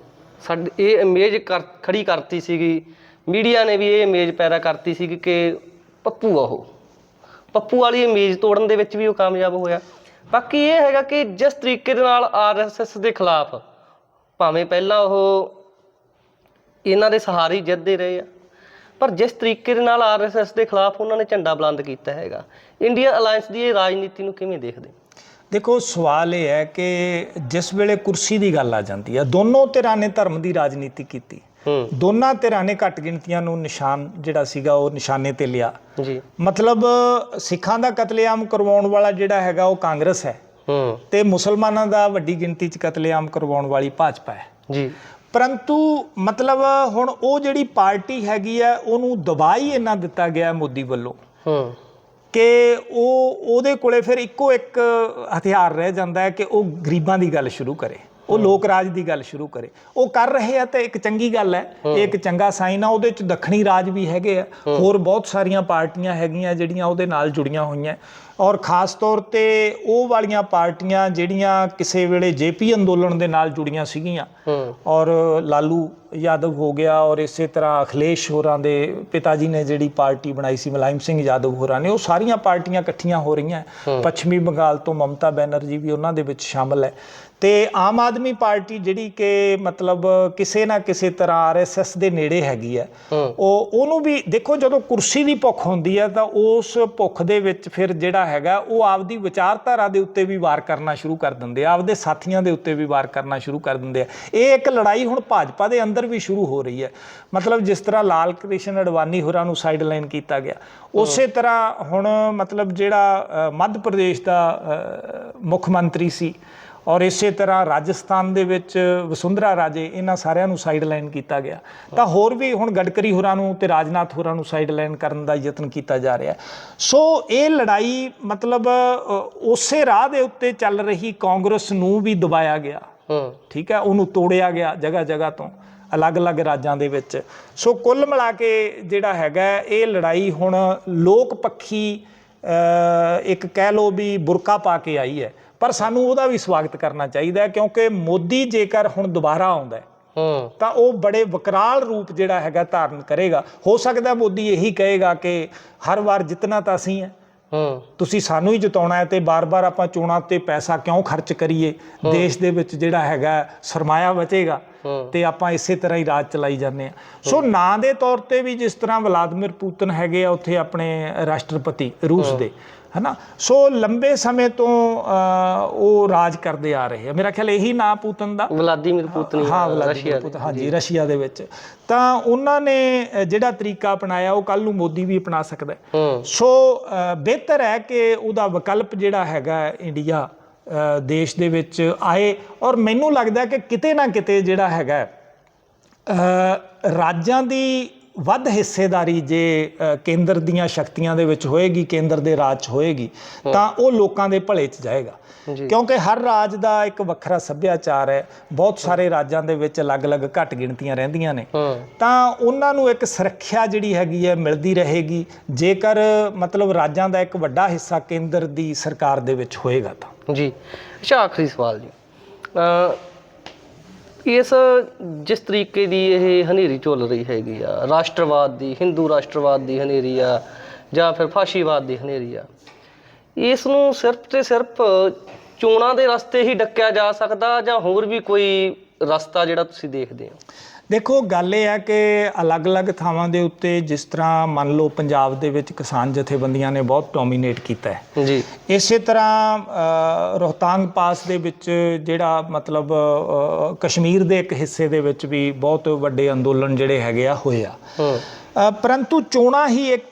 Speaker 2: ਸਾਡੀ ਇਹ ਇਮੇਜ ਖੜੀ ਕਰਤੀ ਸੀਗੀ ਮੀਡੀਆ ਨੇ ਵੀ ਇਹ ਇਮੇਜ ਪੈਦਾ ਕਰਤੀ ਸੀ ਕਿ ਪੱਪੂ ਆ ਉਹ। ਪੱਪੂ ਵਾਲੀ ਇਮੇਜ ਤੋੜਨ ਦੇ ਵਿੱਚ ਵੀ ਉਹ ਕਾਮਯਾਬ ਹੋਇਆ। ਬਾਕੀ ਇਹ ਹੈਗਾ ਕਿ ਜਿਸ ਤਰੀਕੇ ਦੇ ਨਾਲ ਆਰਐਸਐਸ ਦੇ ਖਿਲਾਫ ਭਾਵੇਂ ਪਹਿਲਾਂ ਉਹ ਇਹਨਾਂ ਦੇ ਸਹਾਰੇ ਜਿੱਤਦੇ ਰਹੇ ਆ, ਪਰ ਜਿਸ ਤਰੀਕੇ ਦੇ ਨਾਲ ਆਰਐਸਐਸ ਦੇ ਖਿਲਾਫ ਉਹਨਾਂ ਨੇ ਝੰਡਾ ਬੁਲੰਦ ਕੀਤਾ ਹੈਗਾ। ਇੰਡੀਆ ਅਲਾਈਅੰਸ ਦੀ ਇਹ ਰਾਜਨੀਤੀ ਨੂੰ ਕਿਵੇਂ ਦੇਖਦੇ?
Speaker 1: ਦੇਖੋ, ਸਵਾਲ ਇਹ ਹੈ ਕਿ ਜਿਸ ਵੇਲੇ ਕੁਰਸੀ ਦੀ ਗੱਲ ਆ ਜਾਂਦੀ ਹੈ ਦੋਨੋਂ ਧਿਰਾਂ ਨੇ ਧਰਮ ਦੀ ਰਾਜਨੀਤੀ ਕੀਤੀ। ਦੋਨਾਂ ਧਿਰਾਂ ਨੇ ਘੱਟ ਗਿਣਤੀਆਂ ਨੂੰ ਨਿਸ਼ਾਨ ਜਿਹੜਾ ਸੀਗਾ ਉਹ ਨਿਸ਼ਾਨੇ ਤੇ ਲਿਆ।
Speaker 2: ਜੀ।
Speaker 1: ਮਤਲਬ ਸਿੱਖਾਂ ਦਾ ਕਤਲੇਆਮ ਕਰਵਾਉਣ ਵਾਲਾ ਜਿਹੜਾ ਹੈਗਾ ਉਹ ਕਾਂਗਰਸ ਹੈ।
Speaker 2: ਹੂੰ।
Speaker 1: ਤੇ ਮੁਸਲਮਾਨਾਂ ਦਾ ਵੱਡੀ ਗਿਣਤੀ 'ਚ ਕਤਲੇਆਮ ਕਰਵਾਉਣ ਵਾਲੀ ਭਾਜਪਾ ਹੈ।
Speaker 2: ਜੀ।
Speaker 1: ਪਰੰਤੂ ਮਤਲਬ ਹੁਣ ਉਹ ਜਿਹੜੀ ਪਾਰਟੀ ਹੈਗੀ ਹੈ ਉਹਨੂੰ ਦਬਾ ਹੀ ਇੰਨਾ ਦਿੱਤਾ ਗਿਆ ਮੋਦੀ ਵੱਲੋਂ।
Speaker 2: ਹੂੰ।
Speaker 1: ਕਿ ਉਹ ਉਹਦੇ ਕੋਲੇ ਫਿਰ ਇੱਕੋ ਇੱਕ ਹਥਿਆਰ ਰਹਿ ਜਾਂਦਾ ਹੈ ਕਿ ਉਹ ਗਰੀਬਾਂ ਦੀ ਗੱਲ ਸ਼ੁਰੂ ਕਰੇ। ਉਹ ਲੋਕ ਰਾਜ ਦੀ ਗੱਲ ਸ਼ੁਰੂ ਕਰੇ। ਉਹ ਕਰ ਰਹੇ ਆ ਤਾਂ ਇੱਕ ਚੰਗੀ ਗੱਲ ਹੈ। ਇਹ ਇੱਕ ਚੰਗਾ ਸਾਈਨ ਆ ਉਹਦੇ ਚ ਦੱਖਣੀ ਰਾਜ ਵੀ ਹੈਗੇ ਆ। ਹੋਰ ਬਹੁਤ ਸਾਰੀਆਂ ਪਾਰਟੀਆਂ ਹੈਗੀਆਂ ਜਿਹੜੀਆਂ ਉਹਦੇ ਨਾਲ ਜੁੜੀਆਂ ਹੋਈਆਂ। ਔਰ ਖਾਸ ਤੌਰ ਤੇ ਉਹ ਵਾਲੀਆਂ ਪਾਰਟੀਆਂ ਜਿਹੜੀਆਂ ਕਿਸੇ ਵੇਲੇ ਜੇਪੀ ਅੰਦੋਲਨ ਦੇ ਨਾਲ ਜੁੜੀਆਂ ਸੀਗੀਆਂ। ਔਰ ਲਾਲੂ ਯਾਦਵ ਹੋ ਗਿਆ ਔਰ ਇਸੇ ਤਰ੍ਹਾਂ ਅਖਿਲੇਸ਼ ਹੋਰਾਂ ਦੇ ਪਿਤਾ ਜੀ ਨੇ ਜਿਹੜੀ ਪਾਰਟੀ ਬਣਾਈ ਸੀ ਮੁਲਾਇਮ ਸਿੰਘ ਯਾਦਵ ਹੋਰਾਂ ਨੇ ਉਹ ਸਾਰੀਆਂ ਪਾਰਟੀਆਂ ਇਕੱਠੀਆਂ ਹੋ ਰਹੀਆਂ। ਪੱਛਮੀ ਬੰਗਾਲ ਤੋਂ ਮਮਤਾ ਬੈਨਰਜੀ ਵੀ ਉਹਨਾਂ ਦੇ ਵਿੱਚ ਸ਼ਾਮਲ ਹੈ। ਤੇ ਆਮ ਆਦਮੀ ਪਾਰਟੀ ਜਿਹੜੀ ਕਿ ਮਤਲਬ ਕਿਸੇ ਨਾ ਕਿਸੇ ਤਰ੍ਹਾਂ ਆਰਐਸਐਸ ਦੇ ਨੇੜੇ ਹੈਗੀ ਹੂੰ। ਉਹ ਉਹਨੂੰ ਵੀ ਦੇਖੋ ਜਦੋਂ ਕੁਰਸੀ ਦੀ ਭੁੱਖ ਹੁੰਦੀ ਹੈ ਤਾਂ ਉਸ ਭੁੱਖ ਦੇ ਵਿੱਚ ਫਿਰ ਜਿਹੜਾ ਹੈਗਾ ਉਹ ਆਪਦੀ ਵਿਚਾਰਧਾਰਾ ਦੇ ਉੱਤੇ ਵੀ ਵਾਰ ਕਰਨਾ ਸ਼ੁਰੂ ਕਰ ਦਿੰਦੇ ਆ ਆਪਦੇ ਸਾਥੀਆਂ ਦੇ ਉੱਤੇ ਵੀ ਵਾਰ ਕਰਨਾ ਸ਼ੁਰੂ ਕਰ ਦਿੰਦੇ ਆ। ਇਹ ਇੱਕ ਲੜਾਈ ਹੁਣ ਭਾਜਪਾ ਦੇ ਅੰਦਰ ਵੀ ਸ਼ੁਰੂ ਹੋ ਰਹੀ ਹੈ। ਮਤਲਬ ਜਿਸ ਤਰ੍ਹਾਂ ਲਾਲ ਕ੍ਰਿਸ਼ਨ ਅਡਵਾਨੀ ਹੋਰਾਂ ਨੂੰ ਸਾਈਡਲਾਈਨ ਕੀਤਾ ਗਿਆ ਉਸੇ ਤਰ੍ਹਾਂ ਹੁਣ ਮਤਲਬ ਜਿਹੜਾ ਮੱਧ ਪ੍ਰਦੇਸ਼ ਦਾ ਮੁੱਖ ਮੰਤਰੀ ਸੀ ਔਰ ਇਸੇ ਤਰ੍ਹਾਂ ਰਾਜਸਥਾਨ ਦੇ ਵਿੱਚ ਵਸੁੰਧਰਾ ਰਾਜੇ ਇਹਨਾਂ ਸਾਰਿਆਂ ਨੂੰ ਸਾਈਡਲਾਈਨ ਕੀਤਾ ਗਿਆ। ਤਾਂ ਹੋਰ ਵੀ ਹੁਣ ਗਡਕਰੀ ਹੋਰਾਂ ਨੂੰ ਤੇ ਰਾਜਨਾਥ ਹੋਰਾਂ ਨੂੰ ਸਾਈਡਲਾਈਨ ਕਰਨ ਦਾ ਯਤਨ ਕੀਤਾ ਜਾ ਰਿਹਾ ਸੋ ਇਹ ਲੜਾਈ ਮਤਲਬ ਉਸੇ ਰਾਹ ਦੇ ਉੱਤੇ ਚੱਲ ਰਹੀ ਕਾਂਗਰਸ ਨੂੰ ਵੀ ਦਬਾਇਆ ਗਿਆ।
Speaker 2: ਹੂੰ।
Speaker 1: ਠੀਕ ਹੈ ਉਹਨੂੰ ਤੋੜਿਆ ਗਿਆ ਜਗ੍ਹਾ ਜਗ੍ਹਾ ਤੋਂ ਅਲੱਗ-ਅਲੱਗ ਰਾਜਾਂ ਦੇ ਵਿੱਚ। ਸੋ ਕੁੱਲ ਮਿਲਾ ਕੇ ਜਿਹੜਾ ਹੈਗਾ ਇਹ ਲੜਾਈ ਹੁਣ ਲੋਕ ਪੱਖੀ ਇੱਕ ਕਹਿ ਲੋ ਵੀ ਬੁਰਕਾ ਪਾ ਕੇ ਆਈ ਹੈ। ਪਰ ਸਾਨੂੰ ਉਹਦਾ ਵੀ ਸਵਾਗਤ ਕਰਨਾ ਚਾਹੀਦਾ ਹੈ ਕਿਉਂਕਿ ਮੋਦੀ ਜੇਕਰ ਹੁਣ ਦੁਬਾਰਾ ਆਉਂਦਾ ਹੈ ਤਾਂ ਉਹ ਬੜੇ ਵਿਕਰਾਲ ਰੂਪ ਜਿਹੜਾ ਹੈਗਾ ਧਾਰਨ ਕਰੇਗਾ। ਹੋ ਸਕਦਾ ਮੋਦੀ ਇਹੀ ਕਹੇਗਾ ਕਿ ਹਰ ਵਾਰ ਜਿੱਤਣਾ ਤਾਂ ਅਸੀਂ ਹੈ ਤੁਸੀਂ ਸਾਨੂੰ ਹੀ ਜਿਤਾਉਣਾ ਹੈ ਤੇ ਬਾਰ-ਬਾਰ ਆਪਾਂ ਚੋਣਾਂ ਤੇ ਪੈਸਾ ਕਿਉਂ ਖਰਚ ਕਰੀਏ? ਦੇਸ਼ ਦੇ ਵਿੱਚ ਜਿਹੜਾ ਹੈਗਾ ਸਰਮਾਇਆ ਬਚੇਗਾ ਤੇ ਆਪਾਂ ਇਸੇ ਤਰ੍ਹਾਂ ਹੀ ਰਾਜ ਚਲਾਈ ਜਾਂਦੇ ਆ ਸੋ ਨਾਂ ਦੇ ਤੌਰ ਤੇ ਵੀ ਜਿਸ ਤਰ੍ਹਾਂ ਵਲਾਦੀਮਿਰ ਪੁਤਨ ਹੈਗੇ ਆ ਉੱਥੇ ਆਪਣੇ ਰਾਸ਼ਟਰਪਤੀ ਰੂਸ ਦੇ। ਹਨਾ? ਸੋ ਲੰਬੇ ਸਮੇਂ ਤੋਂ ਉਹ ਰਾਜ ਕਰਦੇ ਆ ਰਹੇ ਆ। ਮੇਰਾ ਖਿਆਲ ਇਹੀ ਨਾਂ ਪੁਤਨ ਦਾ।
Speaker 2: ਵਲਾਦੀਮੀਰ ਪੁਤਿਨ
Speaker 1: ਹਾਂ
Speaker 2: ਰਸ਼ੀਆ
Speaker 1: ਵਲਾਦੀਮਿਰ ਪੁਤਨ ਹਾਂਜੀ ਰਸ਼ੀਆ ਦੇ ਵਿੱਚ। ਤਾਂ ਉਹਨਾਂ ਨੇ ਜਿਹੜਾ ਤਰੀਕਾ ਅਪਣਾਇਆ ਉਹ ਕੱਲ ਨੂੰ ਮੋਦੀ ਵੀ ਅਪਣਾ ਸਕਦਾ ਹੈ।
Speaker 2: ਹੂੰ।
Speaker 1: ਸੋ ਬਿਹਤਰ ਹੈ ਕਿ ਉਹਦਾ ਵਿਕਲਪ ਜਿਹੜਾ ਹੈਗਾ ਹੈ, ਇੰਡੀਆ ਦੇਸ਼ ਦੇ ਵਿੱਚ ਆਏ। ਔਰ ਮੈਨੂੰ ਲੱਗਦਾ ਹੈ ਕਿ ਕਿਤੇ ਨਾ ਕਿਤੇ ਜਿਹੜਾ ਹੈਗਾ ਹੈ, ਰਾਜਾਂ ਦੀ ਵੱਧ ਹਿੱਸੇਦਾਰੀ ਜੇ ਕੇਂਦਰ ਦੀਆਂ ਸ਼ਕਤੀਆਂ ਦੇ ਵਿੱਚ ਹੋਏਗੀ ਕੇਂਦਰ ਦੇ ਰਾਜ 'ਚ ਹੋਏਗੀ ਤਾਂ ਉਹ ਲੋਕਾਂ ਦੇ ਭਲੇ 'ਚ ਜਾਏਗਾ। ਕਿਉਂਕਿ ਹਰ ਰਾਜ ਦਾ ਇੱਕ ਵੱਖਰਾ ਸੱਭਿਆਚਾਰ ਹੈ ਬਹੁਤ ਸਾਰੇ ਰਾਜਾਂ ਦੇ ਵਿੱਚ ਅਲੱਗ-ਅਲੱਗ ਘੱਟ ਗਿਣਤੀਆਂ ਰਹਿੰਦੀਆਂ ਨੇ। ਤਾਂ ਉਹਨਾਂ ਨੂੰ ਇੱਕ ਸੁਰੱਖਿਆ ਜਿਹੜੀ ਹੈਗੀ ਹੈ ਮਿਲਦੀ ਰਹੇਗੀ ਜੇਕਰ ਮਤਲਬ ਰਾਜਾਂ ਦਾ ਇੱਕ ਵੱਡਾ ਹਿੱਸਾ ਕੇਂਦਰ ਦੀ ਸਰਕਾਰ ਦੇ ਵਿੱਚ ਹੋਏਗਾ ਤਾਂ।
Speaker 2: ਜੀ। ਅੱਛਾ ਆਖਰੀ ਸਵਾਲ ਜੀ। ਇਸ ਜਿਸ ਤਰੀਕੇ ਦੀ ਇਹ ਹਨੇਰੀ ਝੁੱਲ ਰਹੀ ਹੈਗੀ ਆ, ਰਾਸ਼ਟਰਵਾਦ ਦੀ, ਹਿੰਦੂ ਰਾਸ਼ਟਰਵਾਦ ਦੀ ਹਨੇਰੀ ਆ, ਜਾਂ ਫਿਰ ਫਾਸ਼ੀਵਾਦ ਦੀ ਹਨੇਰੀ ਆ, ਇਸ ਨੂੰ ਸਿਰਫ ਤੇ ਸਿਰਫ ਚੋਣਾਂ ਦੇ ਰਸਤੇ ਹੀ ਡੱਕਿਆ ਜਾ ਸਕਦਾ, ਜਾਂ ਹੋਰ ਵੀ ਕੋਈ ਰਸਤਾ ਜਿਹੜਾ ਤੁਸੀਂ ਦੇਖਦੇ ਹੋ?
Speaker 1: ਦੇਖੋ ਗੱਲ ਇਹ ਹੈ ਕਿ ਅਲੱਗ-ਅਲੱਗ ਥਾਵਾਂ ਦੇ ਉੱਤੇ ਜਿਸ ਤਰ੍ਹਾਂ ਮੰਨ ਲਓ ਪੰਜਾਬ ਦੇ ਵਿੱਚ ਕਿਸਾਨ ਜਥੇਬੰਦੀਆਂ ਨੇ ਬਹੁਤ ਡੋਮੀਨੇਟ ਕੀਤਾ ਹੈ।
Speaker 2: ਜੀ।
Speaker 1: ਇਸੇ ਤਰ੍ਹਾਂ ਰੋਹਤਾਂਗ ਪਾਸ ਦੇ ਵਿੱਚ ਜਿਹੜਾ ਮਤਲਬ ਕਸ਼ਮੀਰ ਦੇ ਇੱਕ ਹਿੱਸੇ ਦੇ ਵਿੱਚ ਵੀ ਬਹੁਤ ਵੱਡੇ ਅੰਦੋਲਨ ਜਿਹੜੇ ਹੈਗੇ ਆ ਹੋਏ ਆ। ਪਰੰਤੂ ਚੋਣਾਂ ਹੀ ਇੱਕ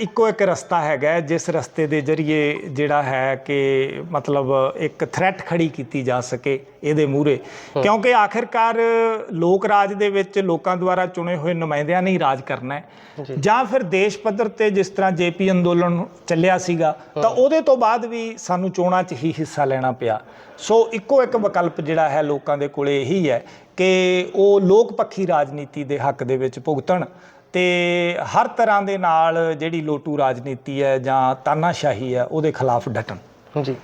Speaker 1: ਇੱਕੋ ਇੱਕ ਰਸਤਾ ਹੈਗਾ ਜਿਸ ਰਸਤੇ ਦੇ ਜ਼ਰੀਏ ਜਿਹੜਾ ਹੈ ਕਿ ਮਤਲਬ ਇੱਕ ਥ੍ਰੈਟ ਖੜੀ ਕੀਤੀ ਜਾ ਸਕੇ ਇਹਦੇ ਮੂਹਰੇ। ਕਿਉਂਕਿ ਆਖਿਰਕਾਰ ਲੋਕ ਰਾਜ ਦੇ ਵਿੱਚ ਲੋਕਾਂ ਦੁਆਰਾ ਚੁਣੇ ਹੋਏ ਨੁਮਾਇੰਦਿਆਂ ਨੇ ਹੀ ਰਾਜ ਕਰਨਾ ਹੈ। ਜਾਂ। ਫਿਰ ਦੇਸ਼ ਪੱਧਰ ਤੇ ਜਿਸ ਤਰ੍ਹਾਂ ਜੇਪੀ ਅੰਦੋਲਨ ਚੱਲਿਆ ਸੀਗਾ ਤਾਂ ਉਹਦੇ ਤੋਂ ਬਾਅਦ ਵੀ ਸਾਨੂੰ ਚੋਣਾਂ 'ਚ ਹੀ ਹਿੱਸਾ ਲੈਣਾ ਪਿਆ। ਸੋ ਇੱਕੋ ਇੱਕ ਵਿਕਲਪ ਜਿਹੜਾ ਹੈ ਲੋਕਾਂ ਦੇ ਕੋਲੇ ਇਹੀ ਹੈ ਕਿ ਉਹ ਲੋਕ ਪੱਖੀ ਰਾਜਨੀਤੀ ਦੇ ਹੱਕ ਦੇ ਵਿੱਚ ਭੁਗਤਣ। ਤੇ ਹਰ ਤਰ੍ਹਾਂ ਦੇ ਨਾਲ ਜਿਹੜੀ ਲੋਟੂ ਰਾਜਨੀਤੀ ਹੈ ਜਾਂ ਤਾਨਾਸ਼ਾਹੀ ਹੈ, ਉਹਦੇ ਖਿਲਾਫ ਡਟਣ।
Speaker 2: ਜੀ।